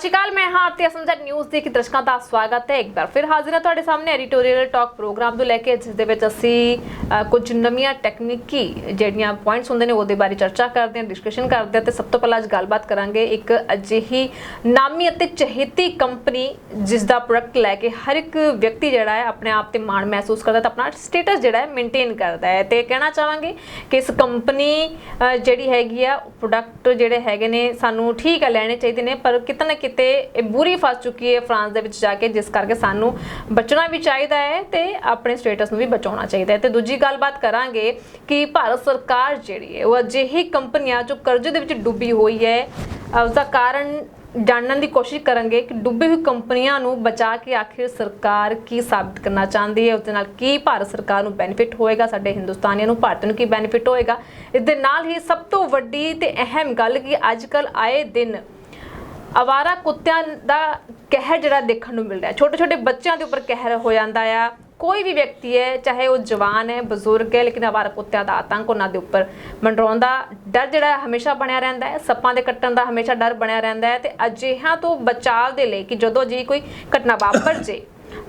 ਸਤਿ ਸ਼੍ਰੀ ਅਕਾਲ, ਮੈਂ ਹਾਂ ਆਰਤੀ ਅਸਮਝਟ ਨਿਊਜ਼ ਦੇ ਕਿ ਦਰਸ਼ਕਾਂ ਦਾ ਸਵਾਗਤ ਹੈ। ਇੱਕ ਵਾਰ ਫਿਰ ਹਾਜ਼ਰ ਹਾਂ ਤੁਹਾਡੇ ਸਾਹਮਣੇ ਐਡੀਟੋਰੀਅਲ ਟਾਕ ਪ੍ਰੋਗਰਾਮ ਤੋਂ ਲੈ ਕੇ, ਜਿਸ ਦੇ ਵਿੱਚ ਅਸੀਂ ਕੁਝ ਨਵੀਆਂ ਟੈਕਨੀਕੀ ਜਿਹੜੀਆਂ ਪੁਆਇੰਟਸ ਹੁੰਦੇ ਨੇ, ਉਹਦੇ ਬਾਰੇ ਚਰਚਾ ਕਰਦੇ ਹਾਂ ਡਿਸਕਸ਼ਨ ਕਰਦੇ ਹਾਂ ਤੇ ਸਭ ਤੋਂ ਪਹਿਲਾਂ ਅੱਜ ਗੱਲਬਾਤ ਕਰਾਂਗੇ ਇੱਕ ਅਜਿਹੀ ਨਾਮੀ ਅਤੇ ਚਹੇਤੀ ਕੰਪਨੀ ਜਿਸ ਦਾ ਪ੍ਰੋਡਕਟ ਲੈ ਕੇ ਹਰ ਇੱਕ ਵਿਅਕਤੀ ਜਿਹੜਾ ਹੈ, ਆਪਣੇ ਆਪ ਤੇ ਮਾਣ ਮਹਿਸੂਸ ਕਰਦਾ ਤੇ ਆਪਣਾ ਸਟੇਟਸ ਜਿਹੜਾ ਹੈ ਮੇਨਟੇਨ ਕਰਦਾ ਹੈ। ਤੇ ਕਹਿਣਾ ਚਾਹਾਂਗੇ ਕਿ ਇਸ ਕੰਪਨੀ ਜਿਹੜੀ ਹੈਗੀ ਆ ਪ੍ਰੋਡਕਟ ਜਿਹੜੇ ਹੈਗੇ ਨੇ, ਸਾਨੂੰ ਠੀਕ ਆ ਲੈਣੇ ਚਾਹੀਦੇ ਨੇ, ਪਰ ਕਿਤੇ ਨਾ ਕਿਤੇ ਇਹ ਬੁਰੀ ਫਸ ਚੁੱਕੀ ਹੈ ਫਰਾਂਸ ਦੇ ਵਿੱਚ ਜਾ ਕੇ ਜਿਸ ਕਰਕੇ ਸਾਨੂੰ ਬਚਣਾ ਵੀ ਚਾਹੀਦਾ ਹੈ ਤੇ ਆਪਣੇ ਸਟੇਟਸ ਨੂੰ ਵੀ ਬਚਾਉਣਾ ਚਾਹੀਦਾ ਹੈ। ਤੇ ਦੂਜੀ ਗੱਲਬਾਤ ਕਰਾਂਗੇ ਕਿ ਭਾਰਤ ਸਰਕਾਰ ਜਿਹੜੀ ਹੈ ਉਹ ਅਜਿਹੀ ਕੰਪਨੀਆਂ ਜੋ ਕਰਜ਼ੇ ਦੇ ਵਿੱਚ ਡੁੱਬੀ ਹੋਈ ਹੈ ਅ, ਉਸ ਦਾ ਕਾਰਨ ਜਾਣਨ ਦੀ ਕੋਸ਼ਿਸ਼ ਕਰਾਂਗੇ ਕਿ ਡੁੱਬੀ ਹੋਈ ਕੰਪਨੀਆਂ ਨੂੰ ਬਚਾ ਕੇ ਆਖਿਰ ਸਰਕਾਰ ਕੀ ਸਾਬਤ ਕਰਨਾ ਚਾਹੁੰਦੀ ਹੈ ਉਸ ਦੇ ਨਾਲ ਕੀ ਭਾਰਤ ਸਰਕਾਰ ਨੂੰ ਬੈਨੀਫਿਟ ਹੋਏਗਾ ਸਾਡੇ ਹਿੰਦੁਸਤਾਨੀਆਂ ਨੂੰ ਭਾਰਤ ਨੂੰ ਕੀ ਬੈਨੀਫਿਟ ਹੋਏਗਾ। ਇਸ ਦੇ ਨਾਲ ਹੀ ਸਭ ਤੋਂ ਵੱਡੀ ਤੇ ਅਹਿਮ ਗੱਲ ਕਿ ਅੱਜ ਕੱਲ ਆਏ ਦਿਨ ਅਵਾਰਾ ਕੁੱਤਿਆਂ ਦਾ ਕਹਿਰ ਜਿਹੜਾ ਦੇਖਣ ਨੂੰ ਮਿਲਦਾ ਰਿਹਾ ਛੋਟੇ ਛੋਟੇ ਬੱਚਿਆਂ ਦੇ ਉੱਪਰ ਕਹਿਰ ਹੋ ਜਾਂਦਾ ਆ। ਕੋਈ ਵੀ ਵਿਅਕਤੀ ਹੈ, ਚਾਹੇ ਉਹ ਜਵਾਨ ਹੈ, ਬਜ਼ੁਰਗ ਹੈ, ਲੇਕਿਨ ਅਵਾਰਾ ਕੁੱਤਿਆਂ ਦਾ ਆਤੰਕ ਉਹਨਾਂ ਦੇ ਉੱਪਰ ਮੰਡਰਾਉਣ ਦਾ ਡਰ ਜਿਹੜਾ ਹਮੇਸ਼ਾ ਬਣਿਆ ਰਹਿੰਦਾ ਹੈ। ਸੱਪਾਂ ਦੇ ਕੱਟਣ ਦਾ ਹਮੇਸ਼ਾ ਡਰ ਬਣਿਆ ਰਹਿੰਦਾ ਹੈ ਤੇ ਅਜਿਹਾ ਤੋਂ ਬਚਾਅ ਦੇ ਲਈ ਕਿ ਜਦੋਂ ਜੀ ਕੋਈ ਘਟਨਾ ਵਾਪਰ ਜੇ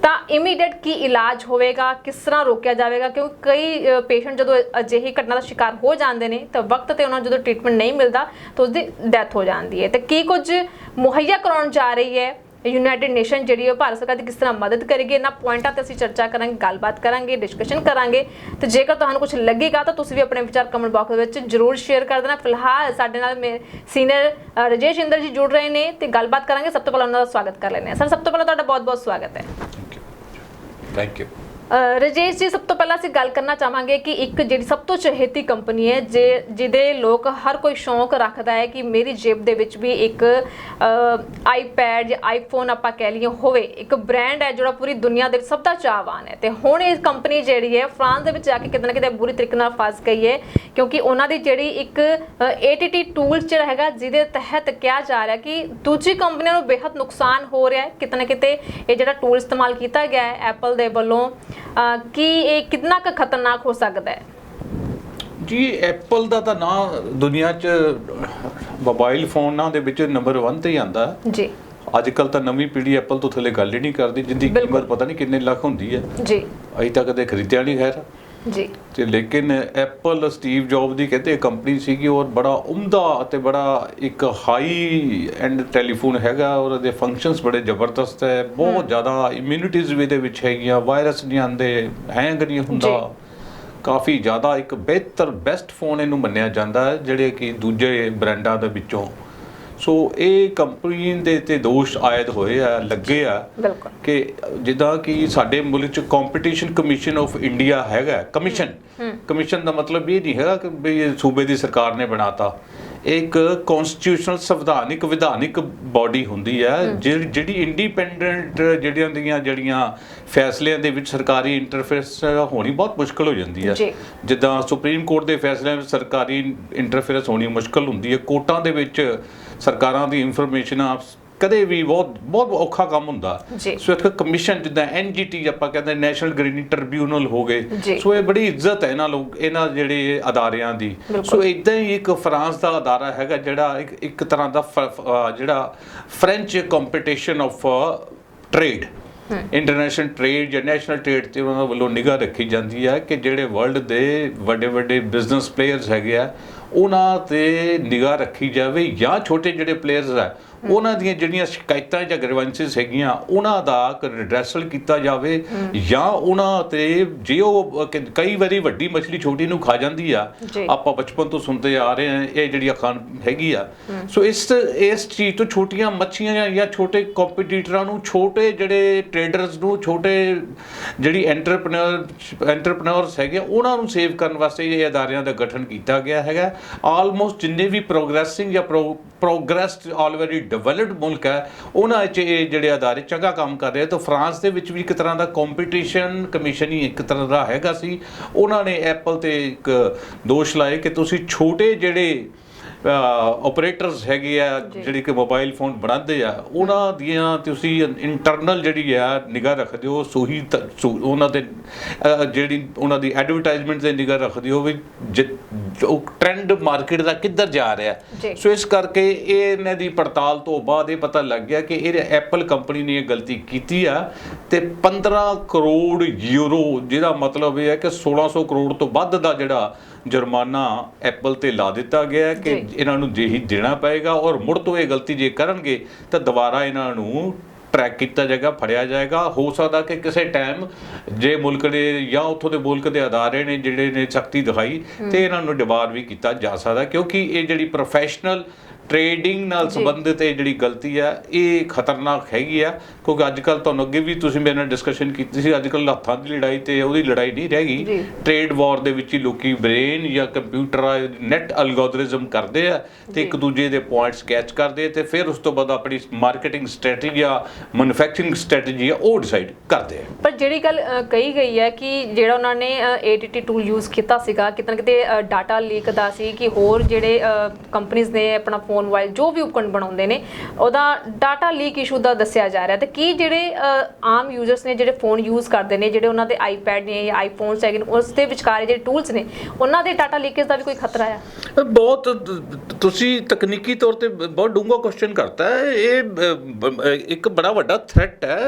ਤਾਂ ਇਮੀਡੀਏਟ ਕੀ ਇਲਾਜ ਹੋਵੇਗਾ, ਕਿਸ ਤਰ੍ਹਾਂ ਰੋਕਿਆ ਜਾਵੇਗਾ? ਕਿਉਂਕਿ ਕਈ ਪੇਸ਼ੈਂਟ ਜਦੋਂ ਅਜਿਹੀ ਘਟਨਾ ਦਾ ਸ਼ਿਕਾਰ ਹੋ ਜਾਂਦੇ ਨੇ, ਤਾਂ ਵਕਤ ਤੇ ਉਹਨਾਂ ਨੂੰ ਜਦੋਂ ਟ੍ਰੀਟਮੈਂਟ ਨਹੀਂ ਮਿਲਦਾ, ਤਾਂ ਉਸਦੀ ਡੈਥ ਹੋ ਜਾਂਦੀ ਹੈ। ਤੇ ਕੀ ਕੁਝ ਮੁਹੱਈਆ ਕਰਾਉਣ ਜਾ ਰਹੀ ਹੈ? ਯੂਨਾਈਟਿਡ ਨੇਸ਼ਨ ਜਿਹੜੀ ਹੈ ਭਾਰਤ ਸਰਕਾਰ ਦੀ ਕਿਸ ਤਰ੍ਹਾਂ ਮਦਦ ਕਰੇਗੀ? ਇਹਨਾਂ ਪੁਆਇੰਟਾਂ ਤੇ ਅਸੀਂ ਚਰਚਾ ਕਰਾਂਗੇ ਗੱਲਬਾਤ ਕਰਾਂਗੇ ਡਿਸਕਸ਼ਨ ਕਰਾਂਗੇ। ਤੇ ਜੇਕਰ ਤੁਹਾਨੂੰ ਕੁਝ ਲੱਗੇਗਾ ਤਾਂ ਤੁਸੀਂ ਵੀ ਆਪਣੇ ਵਿਚਾਰ ਕਮੈਂਟ ਬਾਕਸ ਵਿੱਚ ਜਰੂਰ ਸ਼ੇਅਰ ਕਰ ਦੇਣਾ। ਫਿਲਹਾਲ ਸਾਡੇ ਨਾਲ ਸੀਨੀਅਰ ਰਜੇਸ਼ ਇੰਦਰ ਜੀ ਜੁੜ ਰਹੇ ਨੇ ਤੇ ਗੱਲਬਾਤ ਕਰਾਂਗੇ। ਸਭ ਤੋਂ ਪਹਿਲਾਂ ਉਹਨਾਂ ਦਾ ਸਵਾਗਤ ਕਰ ਲੈਂਦੇ ਹਾਂ। ਸਰ ਸਭ ਤੋਂ ਪਹਿਲਾਂ ਤੁਹਾਡਾ ਬਹੁਤ ਬਹੁਤ ਸਵਾਗਤ ਹੈ। ਥੈਂਕ ਯੂ ਅ, ਰਜੇਸ਼ ਜੀ, ਸਭ ਤੋਂ ਪਹਿਲਾਂ ਅਸੀਂ ਗੱਲ ਕਰਨਾ ਚਾਹਾਂਗੇ ਕਿ ਇੱਕ ਜਿਹੜੀ ਸਭ ਤੋਂ ਚਹੇਤੀ ਕੰਪਨੀ ਹੈ, ਜੇ ਜਿਹਦੇ ਲੋਕ ਹਰ ਕੋਈ ਸ਼ੌਂਕ ਰੱਖਦਾ ਹੈ ਕਿ ਮੇਰੀ ਜੇਬ ਦੇ ਵਿੱਚ ਵੀ ਇੱਕ ਆਈਪੈਡ ਜਾਂ ਆਈਫੋਨ ਆਪਾਂ ਕਹਿ ਲਈਏ ਹੋਵੇ, ਇੱਕ ਬ੍ਰਾਂਡ ਹੈ ਜਿਹੜਾ ਪੂਰੀ ਦੁਨੀਆ ਦੇ ਸਭ ਦਾ ਚਾਹਵਾਨ ਹੈ। ਤੇ ਹੁਣ ਇਹ ਕੰਪਨੀ ਜਿਹੜੀ ਹੈ, ਫਰਾਂਸ ਦੇ ਵਿੱਚ ਜਾ ਕੇ ਕਿਤੇ ਨਾ ਕਿਤੇ ਬੁਰੀ ਤਰੀਕੇ ਨਾਲ ਫਸ ਗਈ ਹੈ, ਕਿਉਂਕਿ ਉਹਨਾਂ ਦੀ ਜਿਹੜੀ ਇੱਕ ATT ਟੂਲ ਜਿਹੜਾ ਹੈਗਾ, ਜਿਹਦੇ ਤਹਿਤ ਕਿਹਾ ਜਾ ਰਿਹਾ ਕਿ ਦੂਜੀ ਕੰਪਨੀਆਂ ਨੂੰ ਬੇहद ਨੁਕਸਾਨ ਹੋ ਰਿਹਾ ਹੈ। ਕਿਤੇ ਨਾ ਕਿਤੇ ਇਹ ਜਿਹੜਾ ਟੂਲ ਇਸਤੇਮਾਲ ਕੀਤਾ ਗਿਆ ਹੈ ਐਪਲ ਦੇ ਵੱਲੋਂ ਕੀ ਇਹ ਕਿੰਨਾ ਕੁ ਖਤਰਨਾਕ ਹੋ ਸਕਦਾ ਹੈ? ਜੀ ਐਪਲ ਦਾ ਤਾਂ ਨਾਂ ਦੁਨੀਆ 'ਚ ਮੋਬਾਈਲ ਫੋਨਾਂ ਦੇ ਵਿੱਚ ਨੰਬਰ 1 ਤੇ ਹੀ ਆਂਦਾ। ਜੀ। ਅੱਜ ਕੱਲ ਤਾਂ ਨਵੀਂ ਪੀੜ੍ਹੀ ਐਪਲ ਤੋਂ ਥੱਲੇ ਗੱਲ ਹੀ ਨਹੀਂ ਕਰਦੀ ਜਿੰਦੀ। ਕੀਮਤ ਪਤਾ ਨਹੀਂ ਕਿੰਨੇ ਲੱਖ ਹੁੰਦੀ ਹੈ। ਜੀ। ਅਜੇ ਤੱਕ ਕਦੇ ਖਰੀਦਿਆ ਨਹੀਂ ਖੈਰ। ਜੀ। ਤੇ ਲੇਕਿਨ ਐਪਲ ਸਟੀਵ ਜੌਬ ਦੀ ਕਹਿੰਦੇ ਕੰਪਨੀ ਸੀਗੀ ਔਰ ਬੜਾ ਉਮਦਾ ਅਤੇ ਬੜਾ ਇੱਕ ਹਾਈ ਐਂਡ ਟੈਲੀਫੋਨ ਹੈਗਾ ਔਰ ਉਹਦੇ ਫੰਕਸ਼ਨਸ ਬੜੇ ਜ਼ਬਰਦਸਤ ਹੈ ਬਹੁਤ ਜ਼ਿਆਦਾ ਇਮਿਊਨਿਟੀਜ਼ ਵੀ ਦੇ ਵਿੱਚ ਹੈਗੀਆਂ ਵਾਇਰਸ ਨਹੀਂ ਆਉਂਦੇ ਹੈਂਗ ਨਹੀਂ ਹੁੰਦਾ। ਕਾਫੀ ਜ਼ਿਆਦਾ ਇੱਕ ਬਿਹਤਰ ਬੈਸਟ ਫੋਨ ਇਹਨੂੰ ਮੰਨਿਆ ਜਾਂਦਾ ਹੈ ਜਿਹੜੇ ਕਿ ਦੂਜੇ ਬ੍ਰਾਂਡਾਂ ਦੇ ਵਿੱਚੋਂ ਸੋ ਇਹ ਕੰਪਨੀ ਦੇ ਤੇ ਦੋਸ਼ ਆਇਦ ਹੋਏ ਆ ਲੱਗੇ ਆ ਕਿ ਜਿੱਦਾਂ ਕਿ ਸਾਡੇ ਮੁਲਕ ਚ ਕੰਪੀਟੀਸ਼ਨ ਕਮਿਸ਼ਨ ਆਫ ਇੰਡੀਆ ਹੈਗਾ ਕਮਿਸ਼ਨ ਕਮਿਸ਼ਨ ਦਾ ਮਤਲਬ ਇਹ ਨਹੀਂ ਹੈਗਾ ਕਿ ਸੂਬੇ ਦੀ ਸਰਕਾਰ ਨੇ ਬਣਾਤਾ। ਇੱਕ ਕਨਸਟੀਟਿਊਸ਼ਨਲ ਸੰਵਿਧਾਨਿਕ ਵਿਧਾਨਿਕ ਬਾਡੀ ਹੁੰਦੀ ਹੈ ਜਿਹੜੀ ਇੰਡੀਪੈਂਡੈਂਟ ਜਿਹੜੀਆਂ ਦੀਆਂ ਜਿਹੜੀਆਂ ਫੈਸਲਿਆਂ ਦੇ ਵਿੱਚ ਸਰਕਾਰੀ ਇੰਟਰਫੇਸ ਹੋਣੀ ਬਹੁਤ ਮੁਸ਼ਕਲ ਹੋ ਜਾਂਦੀ ਹੈ। ਜਿੱਦਾਂ ਸੁਪਰੀਮ ਕੋਰਟ ਦੇ ਫੈਸਲਿਆਂ ਵਿੱਚ ਸਰਕਾਰੀ ਇੰਟਰਫੇਰੈਂਸ ਹੋਣੀ ਮੁਸ਼ਕਲ ਹੁੰਦੀ ਹੈ। ਕੋਰਟਾਂ ਦੇ ਵਿੱਚ ਸਰਕਾਰਾਂ ਦੀ ਇਨਫੋਰਮੇਸ਼ਨ ਕਦੇ ਵੀ ਬਹੁਤ ਬਹੁਤ ਔਖਾ ਕੰਮ ਹੁੰਦਾ ਜੀ। ਸੋ ਇੱਕ ਕਮਿਸ਼ਨ ਜਿੱਦਾਂ ਐਨਜੀਟੀ ਆਪਾਂ ਕਹਿੰਦੇ ਨੈਸ਼ਨਲ ਗ੍ਰੀਨ ਟ੍ਰਿਬਿਊਨਲ ਹੋ ਜੀ। ਗਏ ਸੋ ਇਹ ਬੜੀ ਇੱਜ਼ਤ ਹੈ ਇਹਨਾਂ ਲੋਕ ਇਹਨਾਂ ਜਿਹੜੇ ਅਦਾਰਿਆਂ ਦੀ ਬਿਲਕੁਲ। ਸੋ ਇਦਾਂ ਹੀ ਇੱਕ ਫਰਾਂਸ ਦਾ ਅਦਾਰਾ ਹੈਗਾ ਜਿਹੜਾ ਇੱਕ ਇੱਕ ਤਰ੍ਹਾਂ ਦਾ ਫ- ਫ- ਅਹ ਜਿਹੜਾ French competition of trade international trade ਜਾਂ ਨੈਸ਼ਨਲ ਟ੍ਰੇਡ ਤੇ ਉਹਨਾਂ ਵੱਲੋਂ ਨਿਗਾਹ ਰੱਖੀ ਜਾਂਦੀ ਹੈ ਕਿ ਜਿਹੜੇ ਵਰਲਡ ਦੇ ਵੱਡੇ ਵੱਡੇ ਬਿਜ਼ਨਸ ਪਲੇਅਰਸ ਹੈਗੇ ਆ ਉਹਨਾਂ ਤੇ ਨਿਗਾਹ ਰੱਖੀ ਜਾਵੇ ਜਾਂ ਛੋਟੇ ਜਿਹੜੇ ਪਲੇਅਰਸ ਆ ਉਹਨਾਂ ਦੀਆਂ ਜਿਹੜੀਆਂ ਸ਼ਿਕਾਇਤਾਂ ਜਾਂ ਗ੍ਰੀਵੈਂਸਸ ਹੈਗੀਆਂ ਉਹਨਾਂ ਦਾ ਰਿਡਰੈਸਲ ਕੀਤਾ ਜਾਵੇ ਜਾਂ ਉਹਨਾਂ ਤੇ ਜੇ ਉਹ ਕਈ ਵਾਰੀ ਵੱਡੀ ਮਛਲੀ ਛੋਟੀ ਨੂੰ ਖਾ ਜਾਂਦੀ ਆ। ਆਪਾਂ ਬਚਪਨ ਤੋਂ ਸੁਣਦੇ ਆ ਰਹੇ ਹਾਂ ਇਹ ਜਿਹੜੀ ਅਖਾਣ ਹੈਗੀ ਆ। ਸੋ ਇਸ ਇਸ ਚੀਜ਼ ਤੋਂ ਛੋਟੀਆਂ ਮੱਛੀਆਂ ਜਾਂ- ਜਾਂ ਛੋਟੇ ਕੰਪੀਟੀਟਰਾਂ ਨੂੰ ਛੋਟੇ ਜਿਹੜੇ ਟ੍ਰੇਡਰਸ ਨੂੰ ਛੋਟੇ ਜਿਹੜੀ ਐਂਟਰਪ੍ਰੈਨਰ ਐਂਟਰਪ੍ਰੈਨਰਸ ਹੈਗੇ ਆ, ਉਹਨਾਂ ਨੂੰ ਸੇਵ ਕਰਨ ਵਾਸਤੇ ਇਹ ਅਦਾਰਿਆਂ ਦਾ ਗਠਨ ਕੀਤਾ ਗਿਆ ਹੈਗਾ। ਆਲਮੋਸਟ ਜਿੰਨੇ ਵੀ ਪ੍ਰੋਗਰੈਸਿੰਗ ਜਾਂ ਪ੍ਰੋਗਰੈਸਡ ਆਲਰੇਡੀ ਡਿਵੈਲਪਡ ਮੁਲਕ ਹੈ ਉਹਨਾਂ 'ਚ ਇਹ ਜਿਹੜੇ ਅਦਾਰੇ ਚੰਗਾ ਕੰਮ ਕਰ ਰਹੇ ਆ। ਤਾਂ ਫਰਾਂਸ ਦੇ ਵਿੱਚ ਵੀ ਇੱਕ ਤਰ੍ਹਾਂ ਦਾ ਕੰਪੀਟੀਸ਼ਨ ਕਮਿਸ਼ਨ ਹੀ ਇੱਕ ਤਰ੍ਹਾਂ ਦਾ ਹੈਗਾ ਸੀ। ਉਹਨਾਂ ਨੇ ਐਪਲ ਤੇ ਇੱਕ ਦੋਸ਼ ਲਾਏ ਕਿ ਤੁਸੀਂ ਛੋਟੇ ਜਿਹੜੇ ਆਪਰੇਟਰਸ ਹੈਗੇ ਆ ਜਿਹੜੇ ਕਿ ਮੋਬਾਈਲ ਫੋਨ ਬਣਾਉਂਦੇ ਆ ਉਹਨਾਂ ਦੀਆਂ ਤੁਸੀਂ ਇੰਟਰਨਲ ਜਿਹੜੀ ਆ ਨਿਗਾਹ ਰੱਖਦੇ ਹੋ ਸੋਹੀ ਉਹਨਾਂ ਦੇ ਜਿਹੜੀ ਉਹਨਾਂ ਦੀ ਐਡਵਰਟਾਈਜ਼ਮੈਂਟ ਤੇ ਨਿਗਾਹ ਰੱਖਦੇ ਹੋ ਵੀ ਜਿ- ਟ੍ਰੈਂਡ ਮਾਰਕੀਟ ਦਾ ਕਿੱਧਰ ਜਾ ਰਿਹਾ। ਸੋ ਇਸ ਕਰਕੇ ਇਹ ਇਹਨਾਂ ਦੀ ਪੜਤਾਲ ਤੋਂ ਬਾਅਦ ਇਹ ਪਤਾ ਲੱਗ ਗਿਆ ਕਿ ਇਹ ਐਪਲ ਕੰਪਨੀ ਨੇ ਇਹ ਗਲਤੀ ਕੀਤੀ ਆ ਤੇ 15 ਕਰੋੜ ਯੂਰੋ ਜਿਹਦਾ ਮਤਲਬ ਇਹ ਹੈ ਕਿ 1600 ਕਰੋੜ ਤੋਂ ਵੱਧ ਦਾ ਜਿਹੜਾ ਜੁਰਮਾਨਾ ਐਪਲ ਤੇ ਲਾ ਦਿੱਤਾ ਗਿਆ ਕਿ। ਇਹਨਾਂ ਨੂੰ ਜਿਹੀ ਦੇਣਾ ਪਏਗਾ ਔਰ ਮੁੜ ਤੋਂ ਇਹ ਗਲਤੀ ਜੇ ਕਰਨਗੇ ਤਾਂ ਦੁਬਾਰਾ ਇਹਨਾਂ ਨੂੰ ਟਰੈਕ ਕੀਤਾ ਜਾਏਗਾ ਫੜਿਆ ਜਾਏਗਾ। ਹੋ ਸਕਦਾ ਕਿ ਕਿਸੇ ਟਾਈਮ ਜੇ ਮੁਲਕ ਦੇ ਜਾਂ ਉੱਥੋਂ ਦੇ ਮੁਲਕ ਦੇ ਅਦਾਰੇ ਨੇ ਜਿਹੜੇ ਨੇ ਸਖਤੀ ਦਿਖਾਈ ਤੇ ਇਹਨਾਂ ਨੂੰ ਡਿਬਾਰ ਵੀ ਕੀਤਾ ਜਾ ਸਕਦਾ ਕਿਉਂਕਿ ਇਹ ਜਿਹੜੀ ਪ੍ਰੋਫੈਸ਼ਨਲ ਟ੍ਰੇਡਿੰਗ ਨਾਲ। ਸੰਬੰਧਿਤ ਇਹ ਜਿਹੜੀ ਗਲਤੀ ਆ ਇਹ ਖਤਰਨਾਕ ਹੈਗੀ ਆ ਕਿਉਂਕਿ ਅੱਜ ਕੱਲ ਤੁਹਾਨੂੰ ਅੱਗੇ ਵੀ ਤੁਸੀਂ ਮੇਰੇ ਨਾਲ ਡਿਸਕਸ਼ਨ ਕੀਤੀ ਸੀ ਅੱਜ ਕੱਲ ਹੱਥਾਂ ਦੀ ਲੜਾਈ ਤੇ ਉਹਦੀ ਲੜਾਈ ਨਹੀਂ ਰਹਿ। ਗਈ ਟ੍ਰੇਡ ਵਾਰ ਦੇ ਵਿੱਚ ਹੀ ਲੋਕੀ ਬ੍ਰੇਨ ਜਾਂ ਕੰਪਿਊਟਰ ਨੈਟ ਅਲਗੋਰਿਜ਼ਮ ਕਰਦੇ ਆ ਤੇ ਇੱਕ ਦੂਜੇ ਦੇ ਪੁਆਇੰਟਸ ਕੈਚ ਕਰਦੇ ਤੇ ਫਿਰ ਉਸ ਤੋਂ ਬਾਅਦ ਆਪਣੀ ਮਾਰਕੀਟਿੰਗ ਸਟ੍ਰੈਟਜੀ ਜਾਂ ਮੈਨੂਫੈਕਚਰਿੰਗ ਸਟ੍ਰੈਟਜੀ ਆ ਉਹ ਡਿਸਾਈਡ ਕਰਦੇ ਆ ਪਰ ਜਿਹੜੀ ਗੱਲ ਕਹੀ ਗਈ ਹੈ ਕਿ ਜਿਹੜਾ ਉਹਨਾਂ ਨੇ ATT ਟੂਲ ਯੂਜ਼ ਕੀਤਾ ਸੀਗਾ ਕਿਤੇ ਨਾ ਕਿਤੇ ਡਾਟਾ ਲੀਕ ਦਾ ਸੀ ਕਿ ਹੋਰ ਜਿਹੜੇ ਕੰਪਨੀਆਂ ਨੇ ਆਪਣਾ ਫੋਨ ਮੋਬਾਈਲ ਜੋ ਵੀ ਉਪਕਰਨ ਬਣਾਉਂਦੇ ਨੇ ਉਹਦਾ ਡਾਟਾ ਲੀਕ ਇਸ਼ੂ ਦਾ ਦੱਸਿਆ ਜਾ ਰਿਹਾ ਤੇ ਕੀ ਜਿਹੜੇ ਆਮ ਯੂਜ਼ਰਸ ਨੇ ਜਿਹੜੇ ਫੋਨ ਯੂਜ਼ ਕਰਦੇ ਨੇ ਜਿਹੜੇ ਉਹਨਾਂ ਦੇ ਆਈਪੈਡ ਨੇ ਜਾਂ ਆਈਫੋਨਸ ਹੈਗੇ ਉਸ ਦੇ ਵਿਚਕਾਰੇ ਜਿਹੜੇ ਟੂਲਸ ਨੇ ਉਹਨਾਂ ਦੇ ਡਾਟਾ ਲੀਕੇਜ ਦਾ ਵੀ ਕੋਈ ਖਤਰਾ ਹੈ ਬਹੁਤ ਤੁਸੀਂ ਤਕਨੀਕੀ ਤੌਰ ਤੇ ਬਹੁਤ ਡੂੰਘਾ ਕੁਐਸਚਨ ਕਰਤਾ ਹੈ। ਇਹ ਇੱਕ ਬੜਾ ਵੱਡਾ ਥ੍ਰੈਟ ਹੈ।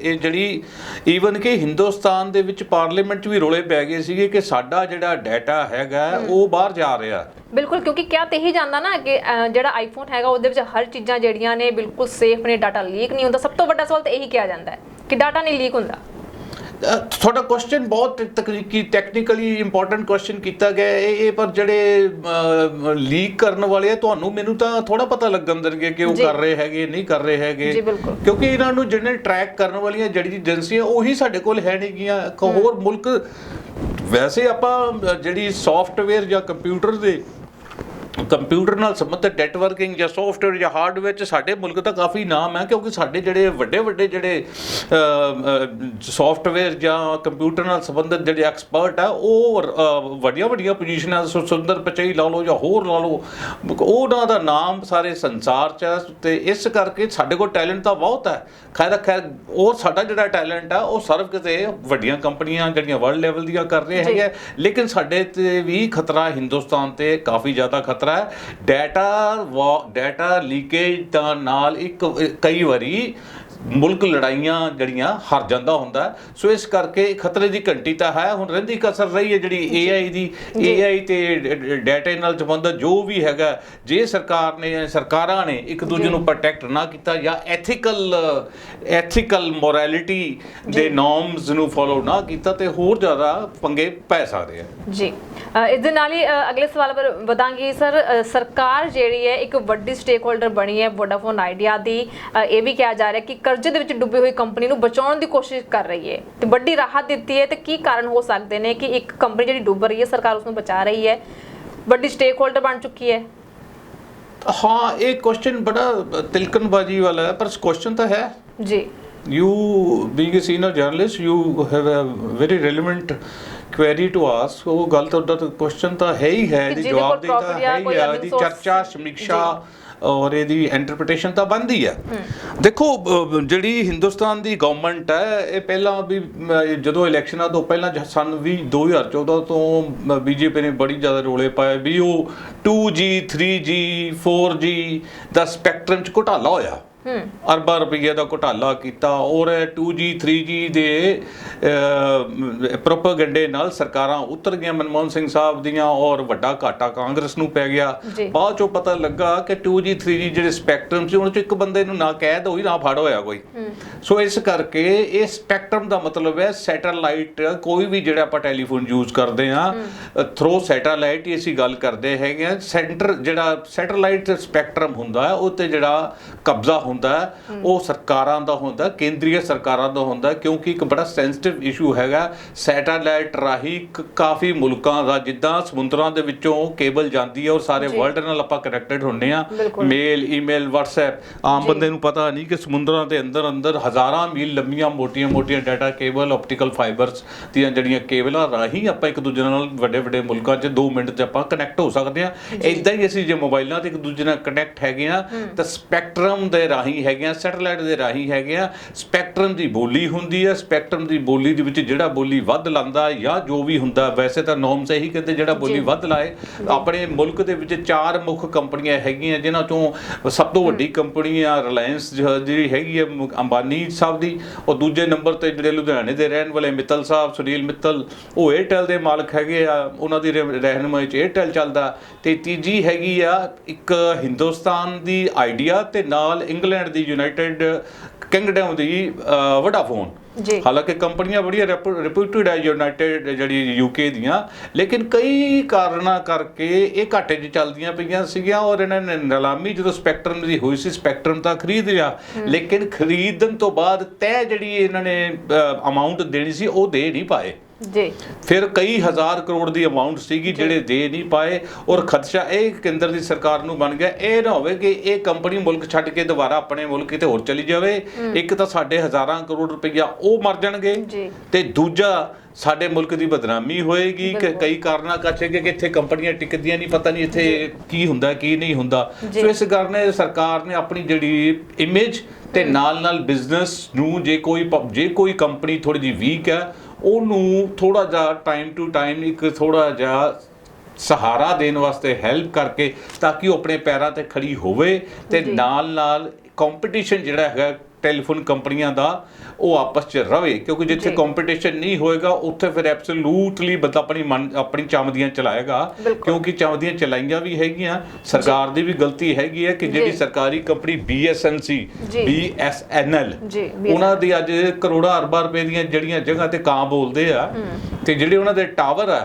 ਇਹ ਜਿਹੜੀ ਈਵਨ ਕਿ ਹਿੰਦੁਸਤਾਨ ਦੇ ਵਿੱਚ ਪਾਰਲੀਮੈਂਟ 'ਚ ਵੀ ਰੋਲੇ ਪੈ ਗਏ ਸੀਗੇ ਕਿ ਸਾਡਾ ਜਿਹੜਾ ਡਾਟਾ ਹੈਗਾ ਉਹ ਬਾਹਰ ਜਾ ਰਿਹਾ। ਬਿਲਕੁਲ ਕਿਉਂਕਿ ਕਿਹਾ ਤੇ ਹੀ ਜਾਂਦਾ ਨਾ ਕਿ ਜਿਹੜਾ ਆਈਫੋਨ ਹੈਗਾ ਉਹਦੇ ਵਿੱਚ ਹਰ ਚੀਜ਼ਾਂ ਜਿਹੜੀਆਂ ਨੇ ਬਿਲਕੁਲ ਸੇਫ ਨੇ ਡਾਟਾ ਲੀਕ ਨਹੀਂ ਹੁੰਦਾ ਸਭ ਤੋਂ ਵੱਡਾ ਸਵਾਲ ਤਾਂ ਇਹੀ ਕਿਹਾ ਜਾਂਦਾ ਹੈ ਕਿ ਡਾਟਾ ਨਹੀਂ ਲੀਕ ਹੁੰਦਾ ਅ, ਤੁਹਾਡਾ ਕੁਐਸਚਨ ਬਹੁਤ ਤਕਨੀਕੀ ਟੈਕਨੀਕਲੀ ਇੰਪੋਰਟੈਂਟ ਕੁਐਸਚਨ ਕੀਤਾ ਗਿਆ ਹੈ। ਇਹ ਇਹ ਪਰ ਜਿਹੜੇ ਲੀਕ ਕਰਨ ਵਾਲੇ ਆ ਤੁਹਾਨੂੰ ਮੈਨੂੰ ਤਾਂ ਥੋੜਾ ਪਤਾ ਲੱਗਣ ਦੇਣਗੇ ਕਿ ਉਹ ਜੀ। ਕਰ ਰਹੇ ਹੈਗੇ ਨਹੀਂ ਕਰ ਰਹੇ ਹੈਗੇ ਜੀ, ਬਿਲਕੁਲ। ਕਿਉਂਕਿ ਇਹਨਾਂ ਨੂੰ ਜਿਹੜੇ ਟਰੈਕ ਕਰਨ ਵਾਲੀਆਂ ਜਿਹੜੀ ਏਜੰਸੀਆਂ ਉਹੀ ਸਾਡੇ ਕੋਲ ਹੈ ਨਹੀਂਗੀਆਂ ਇੱਕ ਹੋਰ ਮੁਲਕ ਵੈਸੇ ਆਪਾਂ ਅ, ਜਿਹੜੀ ਸੌਫਟਵੇਅਰ ਜਾਂ ਕੰਪਿਊਟਰ ਦੇ ਕੰਪਿਊਟਰ ਨਾਲ ਸੰਬੰਧਿਤ ਨੈਟਵਰਕਿੰਗ ਜਾਂ ਸੌਫਟਵੇਅਰ ਜਾਂ ਹਾਰਡਵੇਅਰ ਚ ਸਾਡੇ ਮੁਲਕ ਦਾ ਕਾਫੀ ਨਾਮ ਹੈ ਕਿਉਂਕਿ ਸਾਡੇ ਜਿਹੜੇ ਵੱਡੇ ਵੱਡੇ ਜਿਹੜੇ ਸੌਫਟਵੇਅਰ ਜਾਂ ਕੰਪਿਊਟਰ ਨਾਲ ਸੰਬੰਧਿਤ ਜਿਹੜੇ ਐਕਸਪਰਟ ਆ ਉਹ ਵੱਡੀਆਂ ਵੱਡੀਆਂ ਪੋਜੀਸ਼ਨਾਂ ਸੁੰਦਰ ਪਚਈ ਲਾ ਲਓ ਜਾਂ ਹੋਰ ਲਾ ਲਓ ਉਹਨਾਂ ਦਾ ਨਾਮ ਸਾਰੇ ਸੰਸਾਰ ਚ ਹੈ ਤੇ ਇਸ ਕਰਕੇ ਸਾਡੇ ਕੋਲ ਟੈਲੈਂਟ ਤਾਂ ਬਹੁਤ ਹੈ ਖੈਰ ਖੈਰ ਉਹ ਸਾਡਾ ਜਿਹੜਾ ਟੈਲੈਂਟ ਆ ਉਹ ਸਰਵ ਕਿਤੇ ਵੱਡੀਆਂ ਕੰਪਨੀਆਂ ਜਿਹੜੀਆਂ ਵਰਲਡ ਲੈਵਲ ਦੀਆਂ ਕਰ ਰਹੇ। ਹੈਗੇ। ਲੇਕਿਨ ਸਾਡੇ ਤੇ ਵੀ ਖਤਰਾ ਹਿੰਦੁਸਤਾਨ ਤੇ ਕਾਫੀ ਜ਼ਿਆਦਾ ਖਤਰਾ ਹੈ। ਡਾਟਾ ਡਾਟਾ ਲੀਕੇਜ ਦਾ ਨਾਲ ਇੱਕ ਕਈ ਵਾਰੀ ਮੁਲਕ ਲੜਾਈਆਂ ਜਿਹੜੀਆਂ ਹਾਰ ਜਾਂਦਾ ਹੁੰਦਾ। ਸੋ ਇਸ ਕਰਕੇ ਖਤਰੇ ਦੀ ਘੰਟੀ ਤਾਂ ਹੈ ਹੁਣ ਰਹਿੰਦੀ ਕਸਰ ਰਹੀ ਹੈ ਜਿਹੜੀ AI ਦੀ। AI ਤੇ ਡਾਟਾ ਨਾਲ ਸੰਬੰਧਿਤ ਜੋ ਵੀ ਹੈਗਾ ਜੇ ਸਰਕਾਰ ਨੇ ਸਰਕਾਰਾਂ ਨੇ ਇੱਕ ਦੂਜੇ। ਨੂੰ ਪ੍ਰੋਟੈਕਟ ਨਾ ਕੀਤਾ ਜਾਂ ਐਥੀਕਲ ਐਥੀਕਲ ਮੋਰੈਲਿਟੀ ਦੇ ਨਾਰਮਸ ਨੂੰ ਫੋਲੋ ਨਾ ਕੀਤਾ ਤੇ ਹੋਰ ਜ਼ਿਆਦਾ ਪੰਗੇ ਪੈ ਸਕਦੇ ਆ। ਜੀ। ਇਸ ਦੇ ਨਾਲ ਹੀ ਅਗਲੇ ਸਵਾਲ ਪਰ ਵਧਾਂਗੇ ਸਰ। ਸਰਕਾਰ ਜਿਹੜੀ ਹੈ ਇੱਕ ਵੱਡੀ ਸਟੇਕ ਹੋਲਡਰ ਬਣੀ ਹੈ ਵੋਡਾਫੋਨ ਆਈਡੀਆ ਦੀ। ਇਹ ਵੀ ਕਿਹਾ ਜਾ ਰਿਹਾ ਕਿ ਕਰਜ਼ੇ ਦੇ ਵਿੱਚ ਡੁੱਬੀ ਹੋਈ ਕੰਪਨੀ ਨੂੰ ਬਚਾਉਣ ਦੀ ਕੋਸ਼ਿਸ਼ ਕਰ ਰਹੀ ਹੈ। ਤੇ ਵੱਡੀ ਰਾਹਤ ਦਿੱਤੀ ਹੈ ਤੇ ਕੀ ਕਾਰਨ ਹੋ ਸਕਦੇ ਨੇ ਕਿ ਇੱਕ ਕੰਪਨੀ ਜਿਹੜੀ ਡੁੱਬ ਰਹੀ ਹੈ ਸਰਕਾਰ ਉਸ ਨੂੰ ਬਚਾ ਰਹੀ ਹੈ? ਵੱਡੀ ਸਟੇਕ ਹੋਲਡਰ ਬਣ ਚੁੱਕੀ ਹੈ। ਹਾਂ ਇਹ ਕੁਐਸਚਨ ਬੜਾ ਤਿਲਕਣਬਾਜੀ ਵਾਲਾ ਹੈ ਪਰ ਕੁਐਸਚਨ ਤਾਂ ਹੈ। ਜੀ। You being a senior journalist you have a very relevant query to ask. ਉਹ ਗੱਲ ਤਾਂ ਕੁਐਸਚਨ ਤਾਂ ਹੈ ਹੀ ਹੈ ਕੋਲ ਜਵਾਬ ਦੇਤਾ ਹੈ ਹੀ ਹੈ source- ਚਰਚਾ ਸਮੀਖਿਆ ਔਰ ਇਹਦੀ ਇੰਟਰਪ੍ਰੀਟੇਸ਼ਨ ਤਾਂ ਬੰਦੀ ਹੈ। ਦੇਖੋ ਜਿਹੜੀ ਹਿੰਦੁਸਤਾਨ ਦੀ ਗਵਰਨਮੈਂਟ ਹੈ ਇਹ ਪਹਿਲਾਂ ਵੀ ਜਦੋਂ ਇਲੈਕਸ਼ਨਾਂ ਤੋਂ ਪਹਿਲਾਂ ਸਨ ਵੀ 2014 ਤੋਂ ਬੀਜੇਪੀ ਨੇ ਬੜੀ ਜ਼ਿਆਦਾ ਰੋਲੇ ਪਾਏ ਵੀ ਉਹ 2G 3G 4G ਦਾ ਸਪੈਕਟਰਮ ਚ ਘੁਟਾਲਾ ਹੋਇਆ। ਅਰਬਾਂ ਰੁਪਈਏ ਦਾ ਘੁਟਾਲਾ ਕੀਤਾ ਔਰ 2G 3G ਦੇ ਪ੍ਰੋਪਗੈਂਡੇ ਨਾਲ ਸਰਕਾਰਾਂ ਉਤਰ ਗਈਆਂ ਮਨਮੋਹਨ ਸਿੰਘ ਸਾਹਿਬ ਦੀਆਂ ਔਰ ਵੱਡਾ ਘਾਟਾ ਕਾਂਗਰਸ ਨੂੰ ਪੈ ਗਿਆ। ਬਾਅਦ ਚੋਂ ਪਤਾ ਲੱਗਾ ਕਿ 2G 3G ਜਿਹੜੇ ਸਪੈਕਟਰਮ ਸੀ ਉਹਨਾਂ ਚੋਂ ਇੱਕ ਬੰਦੇ ਨੂੰ ਨਾ ਕੈਦ ਹੋਈ ਨਾ ਫੜ ਹੋਇਆ ਕੋਈ। ਸੋ ਇਸ ਕਰਕੇ ਇਹ ਸਪੈਕਟਰਮ ਦਾ ਮਤਲਬ ਹੈ ਸੈਟੇਲਾਈਟ ਕੋਈ ਵੀ ਜਿਹੜਾ ਆਪਾਂ ਟੈਲੀਫੋਨ ਯੂਜ਼ ਕਰਦੇ ਆ ਥਰੋ ਸੈਟੇਲਾਈਟ ਹੀ ਅਸੀਂ ਗੱਲ ਕਰਦੇ ਹੈਗੇ ਆ ਸੈਂਟਰ ਜਿਹੜਾ ਸੈਟੇਲਾਈਟ ਸਪੈਕਟਰਮ ਹੁੰਦਾ ਹੈ ਉਹ ਤੇ ਜਿਹੜਾ ਕਬਜ਼ਾ ਹੁੰਦਾ ਉਹ ਸਰਕਾਰਾਂ ਦਾ ਹੁੰਦਾ ਕੇਂਦਰੀ ਸਰਕਾਰਾਂ ਦਾ ਹੁੰਦਾ ਕਿਉਂਕਿ ਇੱਕ ਬੜਾ ਸੈਂਸਿਟਿਵ ਇਸ਼ੂ ਹੈਗਾ ਸੈਟੇਲਾਈਟ ਰਾਹੀਂ ਕਾਫੀ ਮੁਲਕਾਂ ਦਾ ਜਿੱਦਾਂ ਸਮੁੰਦਰਾਂ ਦੇ ਵਿੱਚੋਂ ਕੇਬਲ ਜਾਂਦੀ ਹੈ ਔਰ ਸਾਰੇ। ਵਰਲਡ ਨਾਲ ਆਪਾਂ ਕਨੈਕਟਡ ਹੁੰਨੇ ਆ। ਮੇਲ ਈਮੇਲ WhatsApp ਆਮ। ਬੰਦੇ ਨੂੰ ਪਤਾ ਨਹੀਂ ਕਿ ਸਮੁੰਦਰਾਂ ਦੇ ਅੰਦਰ ਅੰਦਰ ਹਜ਼ਾਰਾਂ ਮੀਲ ਲੰਮੀਆਂ ਮੋਟੀਆਂ-ਮੋਟੀਆਂ ਡਾਟਾ ਕੇਬਲ ਆਪਟੀਕਲ ਫਾਈਬਰਸ ਦੀਆਂ ਜਿਹੜੀਆਂ ਕੇਬਲਾਂ ਰਾਹੀਂ ਆਪਾਂ ਇੱਕ ਦੂਜੇ ਨਾਲ ਵੱਡੇ-ਵੱਡੇ ਮੁਲਕਾਂ 'ਚ 2 ਮਿੰਟ 'ਚ ਆਪਾਂ ਕਨੈਕਟ ਹੋ ਸਕਦੇ ਆ ਇਦਾਂ ਹੀ ਅਸੀਂ ਜੇ ਮੋਬਾਈਲਾਂ ਤੇ ਇੱਕ ਦੂਜੇ ਨਾਲ ਕਨੈਕਟ ਹੈਗੇ ਆ ਤਾਂ ਸਪੈਕਟਰਮ ਦੇ ਰਾਹੀਂ ਹੈਗੇ ਆ ਸੈਟੇਲਾਈਟ ਦੇ ਰਾਹੀਂ ਹੈਗੇ ਆ। ਸਪੈਕਟਰਮ ਦੀ ਬੋਲੀ ਹੁੰਦੀ ਹੈ ਸਪੈਕਟਰਮ ਦੀ ਬੋਲੀ ਦੇ ਵਿੱਚ ਜਿਹੜਾ ਬੋਲੀ ਵੱਧ ਲਾਂਦਾ ਜਾਂ ਜੋ ਵੀ ਹੁੰਦਾ ਵੈਸੇ ਤਾਂ ਨੋਰਮਸ ਇਹੀ ਕਹਿੰਦੇ ਜਿਹੜਾ ਬੋਲੀ। ਵੱਧ ਲਾਏ। ਆਪਣੇ ਮੁਲਕ ਦੇ ਵਿੱਚ ਚਾਰ ਮੁੱਖ ਕੰਪਨੀਆਂ ਹੈਗੀਆਂ ਜਿਨ੍ਹਾਂ ਚੋਂ ਸਭ ਤੋਂ ਵੱਡੀ ਕੰਪਨੀ ਆ ਰਿਲਾਇੰਸ ਜਿਹੜੀ ਹੈਗੀ ਹੈ ਮੁ- ਅੰਬਾਨੀ ਸਾਹਿਬ ਦੀ। ਉਹ ਦੂਜੇ ਨੰਬਰ ਤੇ ਜਿਹੜੇ ਲੁਧਿਆਣੇ ਦੇ ਰਹਿਣ ਵਾਲੇ ਮਿੱਤਲ ਸਾਹਿਬ ਸੁਨੀਲ ਮਿੱਤਲ ਉਹ 에ਅਰਟੈਲ ਦੇ ਮਾਲਕ ਹੈਗੇ ਆ। ਉਹਨਾਂ ਦੀ ਰਹਿ- ਰਹਿਨੁਮਾਈ ਚ 에ਅਰਟੈਲ ਚੱਲਦਾ। ਤੇ ਤੀਜੀ ਹੈਗੀ ਆ ਇੱਕ ਹਿੰਦੁਸਤਾਨ ਦੀ ਆਈਡੀਆ ਤੇ ਨਾਲ ਇੰਗਲੈਂਡ ਦੀ ਯੂਨਾਈਟਿਡ ਕਿੰਗਡਮ ਦੀ ਵਡਾਫੋਨ ਜੀ। ਹਾਲਾਂਕਿ ਕੰਪਨੀਆਂ ਬੜੀਆਂ ਰਿਪਿਊਟਡ ਹੈ ਯੂਨਾਈਟਿਡ ਜਿਹੜੀ ਯੂਕੇ ਦੀਆਂ। ਲੇਕਿਨ ਕਈ ਕਾਰਨਾਂ ਕਰਕੇ ਇਹ ਘਾਟੇ 'ਚ ਚੱਲਦੀਆਂ ਪਈਆਂ ਸੀਗੀਆਂ ਔਰ ਇਹਨਾਂ ਨੇ ਨਿਲਾਮੀ ਜਦੋਂ ਸਪੈਕਟਰਮ ਦੀ ਹੋਈ ਸੀ ਸਪੈਕਟਰਮ ਤਾਂ ਖਰੀਦ ਲਿਆ। ਲੇਕਿਨ ਖਰੀਦਣ ਤੋਂ ਬਾਅਦ ਤੈਅ ਜਿਹੜੀ ਇਹਨਾਂ ਨੇ ਅਮਾਉਂਟ ਦੇਣੀ ਸੀ ਉਹ ਦੇ ਨਹੀਂ ਪਾਏ। ਜੀ। ਫਿਰ ਕਈ ਹਜ਼ਾਰ ਕਰੋੜ ਦੀ ਅਮਾਉਂਟ ਸੀਗੀ ਜਿਹੜੇ ਦੇ ਨਹੀਂ ਪਾਏ ਔਰ ਖਦਸ਼ਾ ਇਹ ਕੇਂਦਰ ਦੀ ਸਰਕਾਰ ਨੂੰ ਬਣ ਗਿਆ। ਇਹ ਨਾ ਹੋਵੇ ਕਿ ਇਹ ਕੰਪਨੀ ਮੁਲਕ ਛੱਡ ਕੇ ਦੁਬਾਰਾ ਆਪਣੇ ਮੁਲਕ ਕਿਤੇ ਹੋਰ ਚਲੀ ਜਾਵੇ। ਇੱਕ ਤਾਂ ਸਾਡੇ ਹਜ਼ਾਰਾਂ ਕਰੋੜ ਰੁਪਈਆ ਉਹ ਮਰ ਜਾਣਗੇ। ਜੀ। ਤੇ ਦੂਜਾ ਸਾਡੇ ਮੁਲਕ ਦੀ ਬਦਨਾਮੀ ਹੋਏਗੀ ਕਿ। ਕਈ ਕਾਰਨਾਂ ਕਰਕੇ ਕਿ ਇੱਥੇ ਕੰਪਨੀਆਂ ਟਿਕਦੀਆਂ ਨਹੀਂ ਪਤਾ ਨਹੀਂ ਇੱਥੇ ਕੀ ਹੁੰਦਾ ਕੀ ਨਹੀਂ ਹੁੰਦਾ। ਜੀ। ਸੋ ਇਸ ਕਾਰਨ ਸਰਕਾਰ ਨੇ ਆਪਣੀ ਜਿਹੜੀ ਇਮੇਜ ਤੇ ਨਾਲ ਨਾਲ ਬਿਜ਼ਨਸ ਨੂੰ ਜੇ ਕੋਈ ਜੇ ਕੋਈ ਕੰਪਨੀ ਥੋੜੀ ਜਿਹੀ ਵੀਕ ਹੈ ਉਹਨੂੰ ਥੋੜਾ ਜਿਹਾ ਟਾਈਮ ਟੂ ਟਾਈਮ ਇੱਕ ਥੋੜਾ ਜਿਹਾ ਸਹਾਰਾ ਦੇਣ ਵਾਸਤੇ ਹੈਲਪ ਕਰਕੇ ਤਾਂ ਕਿ ਉਹ ਆਪਣੇ ਪੈਰਾਂ ਤੇ ਖੜੀ ਹੋਵੇ ਤੇ। ਨਾਲ ਨਾਲ ਕੰਪੀਟੀਸ਼ਨ ਜਿਹੜਾ ਹੈਗਾ ਟੈਲੀਫੋਨ ਕੰਪਨੀਆਂ ਦਾ ਉਹ ਆਪਸ 'ਚ ਰਵੇ ਕਿਉਂਕਿ ਜਿੱਥੇ। ਕੰਪੀਟੀਸ਼ਨ ਨਹੀਂ ਹੋਏਗਾ ਉੱਥੇ ਫਿਰ ਐਬਸੋਲੂਟਲੀ ਬੰਦਾ ਆਪਣੀ ਮਨ ਆਪਣੀ ਚਮਦੀਆਂ ਚਲਾਏਗਾ। ਕਿਉਂਕਿ ਚਮਦੀਆਂ ਚਲਾਈਆਂ ਵੀ ਹੈਗੀਆਂ ਸਰਕਾਰ ਦੀ ਵੀ ਗਲਤੀ ਹੈਗੀ ਹੈ ਕਿ ਜਿਹੜੀ। ਸਰਕਾਰੀ ਕੰਪਨੀ BSNC। BSNL ਉਹਨਾਂ ਦੀ ਅੱਜ ਕਰੋੜਾਂ ਅਰਬਾਂ ਰੁਪਏ ਦੀਆਂ ਜਿਹੜੀਆਂ ਜਗ੍ਹਾ ਤੇ ਕਾਂ ਬੋਲਦੇ ਆ ਤੇ ਜਿਹੜੇ ਉਹਨਾਂ ਦੇ ਟਾਵਰ ਆ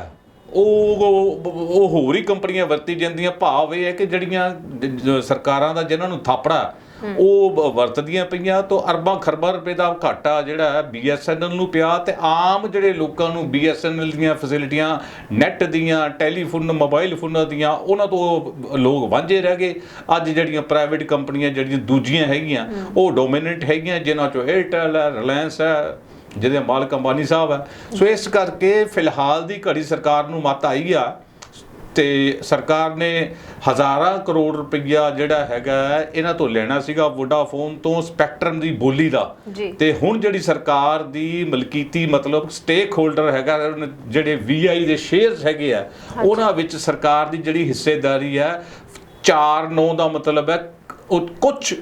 ਉਹ ਉਹ ਹੋਰ ਹੀ ਕੰਪਨੀਆਂ ਵਰਤੀ ਜਾਂਦੀਆਂ ਭਾਵ ਇਹ ਹੈ ਕਿ ਜਿਹੜੀਆਂ ਸਰਕਾਰਾਂ ਦਾ ਜਿਨ੍ਹਾਂ ਨੂੰ ਥਾਪੜਾ ਉਹ ਵਰਤਦੀਆਂ ਪਈਆਂ ਤੋਂ ਅਰਬਾਂ ਖਰਬਾਂ ਰੁਪਏ ਦਾ ਘਾਟਾ ਜਿਹੜਾ ਹੈ BSNL ਨੂੰ ਪਿਆ ਤੇ ਆਮ ਜਿਹੜੇ ਲੋਕਾਂ ਨੂੰ BSNL ਦੀਆਂ ਫੈਸਿਲਿਟੀਆਂ ਨੈਟ ਦੀਆਂ ਟੈਲੀਫੋਨ ਮੋਬਾਈਲ ਫੋਨਾਂ ਦੀਆਂ ਉਹਨਾਂ ਤੋਂ ਲੋਕ ਵਾਂਝੇ ਰਹਿ ਗਏ। ਅੱਜ ਜਿਹੜੀਆਂ ਪ੍ਰਾਈਵੇਟ ਕੰਪਨੀਆਂ ਜਿਹੜੀਆਂ ਦੂਜੀਆਂ ਹੈਗੀਆਂ ਉਹ ਡੋਮੀਨੈਂਟ ਹੈਗੀਆਂ ਜਿਨ੍ਹਾਂ ਚੋਂ 에ਅਰਟੈਲ ਹੈ ਰਿਲਾਇੰਸ ਹੈ ਜਿਹਦੇ ਮਾਲਕ ਅੰਬਾਨੀ ਸਾਹਿਬ ਹੈ। ਸੋ ਇਸ ਕਰਕੇ ਫਿਲਹਾਲ ਦੀ ਘੜੀ ਸਰਕਾਰ ਨੂੰ ਮਤ ਆਈ ਆ ਤੇ ਸਰਕਾਰ ਨੇ ਹਜ਼ਾਰਾਂ ਕਰੋੜ ਰੁਪਈਆ ਜਿਹੜਾ ਹੈਗਾ ਇਹਨਾਂ ਤੋਂ ਲੈਣਾ ਸੀਗਾ ਵੋਡਾਫੋਨ ਤੋਂ ਸਪੈਕਟਰਮ ਦੀ ਬੋਲੀ ਦਾ। ਤੇ ਹੁਣ ਜਿਹੜੀ ਸਰਕਾਰ ਦੀ ਮਲਕੀਤੀ ਮਤਲਬ ਸਟੇਕ ਹੋਲਡਰ ਹੈਗਾ ਜਿਹੜੇ VI ਦੇ ਸ਼ੇਅਰਸ ਹੈਗੇ ਆ ਉਹਨਾਂ ਵਿੱਚ ਸਰਕਾਰ ਦੀ ਜਿਹੜੀ ਹਿੱਸੇਦਾਰੀ ਹੈ 4 9 ਦਾ ਮਤਲਬ ਹੈ ਉਹ ਕੁਝ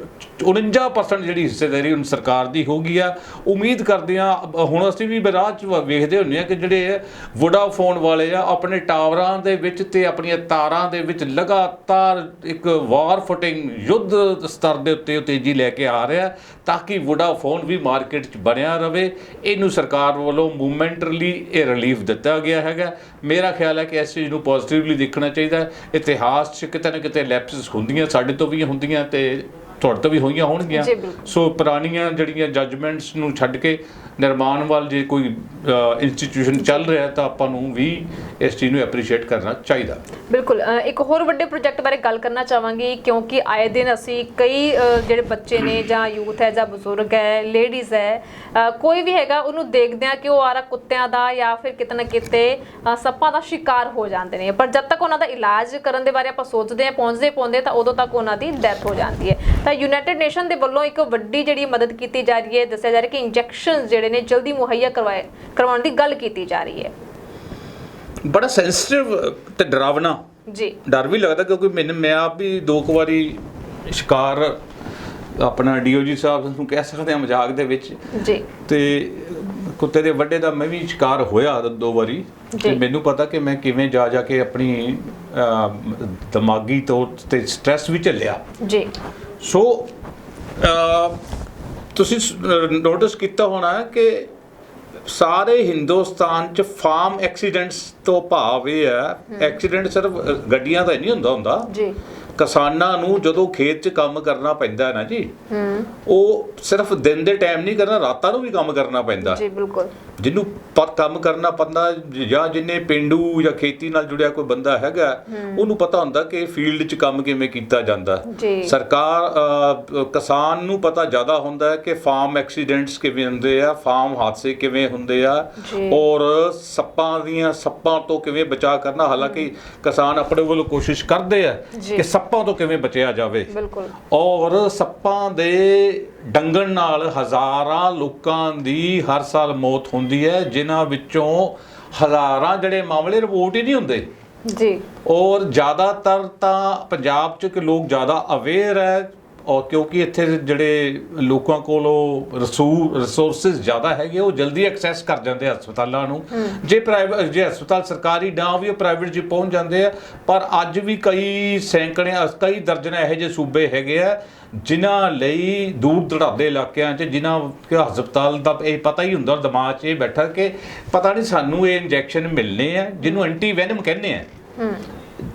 49% ਜਿਹੜੀ ਹਿੱਸੇਦਾਰੀ ਹੁਣ ਸਰਕਾਰ ਦੀ ਹੋ ਗਈ ਆ। ਉਮੀਦ ਕਰਦੇ ਆ, ਹੁਣ ਅਸੀਂ ਵੀ ਬਰਾਜ ਚ ਵੇਖਦੇ ਹੁੰਨੇ ਆ ਕਿ ਜਿਹੜੇ ਵੋਡਾਫੋਨ ਵਾਲੇ ਆ, ਆਪਣੇ ਟਾਵਰਾਂ ਦੇ ਵਿੱਚ ਤੇ ਆਪਣੀਆਂ ਤਾਰਾਂ ਦੇ ਵਿੱਚ ਲਗਾਤਾਰ ਇੱਕ ਵਾਰ ਫੁਟਿੰਗ ਯੁੱਧ ਸਤਰ ਦੇ ਉੱਤੇ ਉਹ ਤੇਜ਼ੀ ਲੈ ਕੇ ਆ ਰਿਹਾ, ਤਾਂ ਕਿ ਵੋਡਾਫੋਨ ਵੀ ਮਾਰਕੀਟ 'ਚ ਬਣਿਆ ਰਵੇ। ਇਹਨੂੰ ਸਰਕਾਰ ਵੱਲੋਂ ਮੂਵਮੈਂਟਲੀ ਇਹ ਰਿਲੀਫ ਦਿੱਤਾ ਗਿਆ ਹੈਗਾ। ਮੇਰਾ ਖਿਆਲ ਹੈ ਕਿ ਇਸ ਚੀਜ਼ ਨੂੰ ਪੋਜ਼ਿਟਿਵਲੀ ਦੇਖਣਾ ਚਾਹੀਦਾ ਇਤਿਹਾਸ 'ਚ ਕਿਤੇ ਨਾ ਕਿਤੇ ਲੈਪਸਸ ਹੁੰਦੀਆਂ, ਸਾਡੇ ਤੋਂ ਵੀ ਹੁੰਦੀਆਂ। ਤੇ ਤੁਹਾਡੇ ਤੋਂ ਵੀ ਹੋਈਆਂ ਹੋਣਗੀਆਂ। ਸੋ ਪੁਰਾਣੀਆਂ ਜਿਹੜੀਆਂ ਜੱਜਮੈਂਟਸ ਨੂੰ ਛੱਡ ਕੇ ਨਿਰਮਾਣ ਵੱਲ ਜੇ ਕੋਈ ਇੰਸਟੀਟਿਊਸ਼ਨ ਚੱਲ ਰਿਹਾ ਤਾਂ ਆਪਾਂ ਨੂੰ ਵੀ ਇਸ ਚੀਜ਼ ਨੂੰ ਐਪਰੀਸ਼ੀਏਟ ਕਰਨਾ ਚਾਹੀਦਾ। ਬਿਲਕੁਲ ਇੱਕ ਹੋਰ ਵੱਡੇ ਪ੍ਰੋਜੈਕਟ ਬਾਰੇ ਗੱਲ ਕਰਨਾ ਚਾਹਾਂਗੀ ਕਿਉਂਕਿ ਆਏ ਦਿਨ ਅਸੀਂ ਕਈ ਜਿਹੜੇ ਬੱਚੇ ਨੇ ਜਾਂ ਯੂਥ ਹੈ ਜਾਂ ਬਜ਼ੁਰਗ ਹੈ ਲੇਡੀਜ਼ ਹੈ ਕੋਈ ਵੀ ਹੈਗਾ ਉਹਨੂੰ ਦੇਖਦੇ ਆ ਕਿ ਉਹ ਆਰਾ ਕੁੱਤਿਆਂ ਦਾ ਜਾਂ ਫਿਰ ਕਿਤੇ ਨਾ ਕਿਤੇ ਸੱਪਾਂ ਦਾ ਸ਼ਿਕਾਰ ਹੋ ਜਾਂਦੇ ਨੇ। ਪਰ ਜਦ ਤੱਕ ਉਹਨਾਂ ਦਾ ਇਲਾਜ ਕਰਨ ਦੇ ਬਾਰੇ ਆਪਾਂ ਸੋਚਦੇ ਆ ਪਹੁੰਚਦੇ ਪਹੁੰਚਦੇ ਤਾਂ ਉਦੋਂ ਤੱਕ ਉਹਨਾਂ ਦੀ ਡੈਥ ਹੋ ਜਾਂਦੀ ਹੈ। ਤਾਂ ਯੂਨਾਈਟਿਡ ਨੇਸ਼ਨ ਦੇ ਵੱਲੋਂ ਇੱਕ ਵੱਡੀ ਜਿਹੜੀ ਮਦਦ ਕੀਤੀ ਜਾ ਰਹੀ ਹੈ ਦੱਸਿਆ ਜਾ ਰਿਹਾ ਕਿ ਇੰਜੈਕਸ਼ਨਸ ਜਿਹੜੇ ਨੇ ਜਲਦੀ ਮੁਹੱਈਆ ਕਰਵਾਏ ਕਰਵਾਉਣ ਦੀ ਗੱਲ ਕੀਤੀ ਜਾ ਰਹੀ ਹੈ। ਬੜਾ ਸੈਂਸਿਟਿਵ ਤੇ ਡਰਾਵਨਾ ਜੀ। ਡਰ ਵੀ ਲੱਗਦਾ ਕਿਉਂਕਿ ਮੈਨੂੰ ਮੈਂ ਆਪ ਵੀ ਦੋ ਕੁ ਵਾਰੀ ਸ਼ਿਕਾਰ ਆਪਣਾ ਡੀਓਜੀ ਸਾਹਿਬ ਨੂੰ ਕਹਿ ਸਕਦੇ ਹਾਂ ਮਜ਼ਾਕ ਦੇ ਵਿੱਚ। ਜੀ। ਤੇ ਕੁੱਤੇ ਦੇ ਵੱਡੇ ਦਾ ਮੈਂ ਵੀ ਸ਼ਿਕਾਰ ਹੋਇਆ ਦੋ- ਵਾਰੀ। ਤੇ। ਮੈਨੂੰ ਪਤਾ ਕਿ ਮੈਂ ਕਿਵੇਂ ਜਾ ਜਾ ਕੇ ਆਪਣੀ ਦਿਮਾਗੀ ਤੌਰ ਤੇ ਸਟ੍ਰੈਸ ਵੀ ਝੱਲਿਆ। ਜੀ। ਸੋ ਤੁਸੀਂ ਨੋਟਿਸ ਕੀਤਾ ਹੋਣਾ ਕਿ ਸਾਰੇ ਹਿੰਦੁਸਤਾਨ ਚ ਫਾਰਮ ਐਕਸੀਡੈਂਟਸ ਤੋਂ ਭਾਵ ਇਹ ਹੈ ਐਕਸੀਡੈਂਟ ਸਿਰਫ ਗੱਡੀਆਂ ਦਾ ਹੀ ਨਹੀਂ ਹੁੰਦਾ ਹੁੰਦਾ। ਜੀ। ਕਿਸਾਨਾਂ ਨੂੰ ਜਦੋਂ ਖੇਤ 'ਚ ਕੰਮ ਕਰਨਾ ਪੈਂਦਾ ਹੈ ਨਾ ਜੀ ਹੂੰ। ਉਹ ਸਿਰਫ ਦਿਨ ਦੇ ਟਾਈਮ ਨਹੀਂ ਕਰਨਾ ਰਾਤਾਂ ਨੂੰ ਵੀ ਕੰਮ ਕਰਨਾ ਪੈਂਦਾ। ਜੀ ਬਿਲਕੁਲ। ਜਿਹਨੂੰ ਪ- ਕੰਮ ਕਰਨਾ ਪੰਦਾ ਜਾਂ ਜਿੰਨੇ ਪਿੰਡੂ ਜਾਂ ਖੇਤੀ ਨਾਲ ਜੁੜਿਆ ਕੋਈ ਬੰਦਾ ਹੈਗਾ ਉਹਨੂੰ ਪਤਾ ਹੁੰਦਾ ਕਿ ਫੀਲਡ 'ਚ ਕੰਮ ਕਿਵੇਂ ਕੀਤਾ ਜਾਂਦਾ। ਸਰਕਾਰ ਕਿਸਾਨ ਨੂੰ ਪਤਾ ਜ਼ਿਆਦਾ ਹੁੰਦਾ ਹੈ ਕਿ ਫਾਰਮ ਐਕਸੀਡੈਂਟਸ ਕਿਵੇਂ ਹੁੰਦੇ ਆ ਫਾਰਮ ਹਾਦਸੇ ਕਿਵੇਂ ਹੁੰਦੇ ਆ। ਔਰ ਸੱਪਾਂ ਦੀਆਂ ਸੱਪਾਂ ਤੋਂ ਕਿਵੇਂ ਬਚਾਅ ਕਰਨਾ ਹਾਲਾਂਕਿ ਕਿਸਾਨ ਆਪਣੇ ਵੱਲੋਂ ਕੋਸ਼ਿਸ਼ ਕਰਦੇ ਆ। ਕਿ ਸੱਪਾਂ ਤੋਂ ਕਿਵੇਂ ਬਚਿਆ ਜਾਵੇ ਔਰ ਸੱਪਾਂ ਦੇ ਡੰਗਣ ਨਾਲ ਹਜ਼ਾਰਾਂ ਲੋਕਾਂ ਦੀ ਹਰ ਸਾਲ ਮੌਤ ਹੁੰਦੀ ਹੈ ਜਿਨ੍ਹਾਂ ਵਿੱਚੋਂ ਹਜ਼ਾਰਾਂ ਜਿਹੜੇ ਮਾਮਲੇ ਰਿਪੋਰਟ ਹੀ ਨਹੀਂ ਹੁੰਦੇ। ਜੀ। ਔਰ ਜ਼ਿਆਦਾਤਰ ਤਾਂ ਪੰਜਾਬ 'ਚ ਕਿ ਲੋਕ ਜ਼ਿਆਦਾ ਅਵੇਅਰ ਹੈ ਔਰ ਕਿਉਂਕਿ ਇੱਥੇ ਜਿਹੜੇ ਲੋਕਾਂ ਕੋਲੋਂ ਰਿਸੋਰਸਸ ਜ਼ਿਆਦਾ ਹੈਗੇ ਉਹ ਜਲਦੀ ਐਕਸੈਸ ਕਰ ਜਾਂਦੇ ਹਸਪਤਾਲਾਂ ਨੂੰ। ਜੇ ਪ੍ਰਾਈਵੇਟ ਜੇ ਹਸਪਤਾਲ ਸਰਕਾਰੀ ਨਾ ਵੀ ਉਹ ਪ੍ਰਾਈਵੇਟ 'ਚ ਪਹੁੰਚ ਜਾਂਦੇ ਆ ਪਰ ਅੱਜ ਵੀ ਕਈ ਸੈਂਕੜੇ ਕਈ ਦਰਜਨਾਂ ਇਹੋ ਜਿਹੇ ਸੂਬੇ ਹੈਗੇ ਆ ਜਿਨ੍ਹਾਂ ਲਈ ਦੂਰ ਦਰਾਡੇ ਇਲਾਕਿਆਂ 'ਚ, ਜਿਨ੍ਹਾਂ ਕਿ ਹਸਪਤਾਲ ਦਾ ਇਹ ਪਤਾ ਹੀ ਹੁੰਦਾ ਦਿਮਾਗ 'ਚ ਇਹ ਬੈਠਾ ਕਿ ਪਤਾ ਨਹੀਂ ਸਾਨੂੰ ਇਹ ਇੰਜੈਕਸ਼ਨ ਮਿਲਨੇ ਆ, ਜਿਹਨੂੰ ਐਂਟੀ ਵੈਨਮ ਕਹਿੰਦੇ ਆ।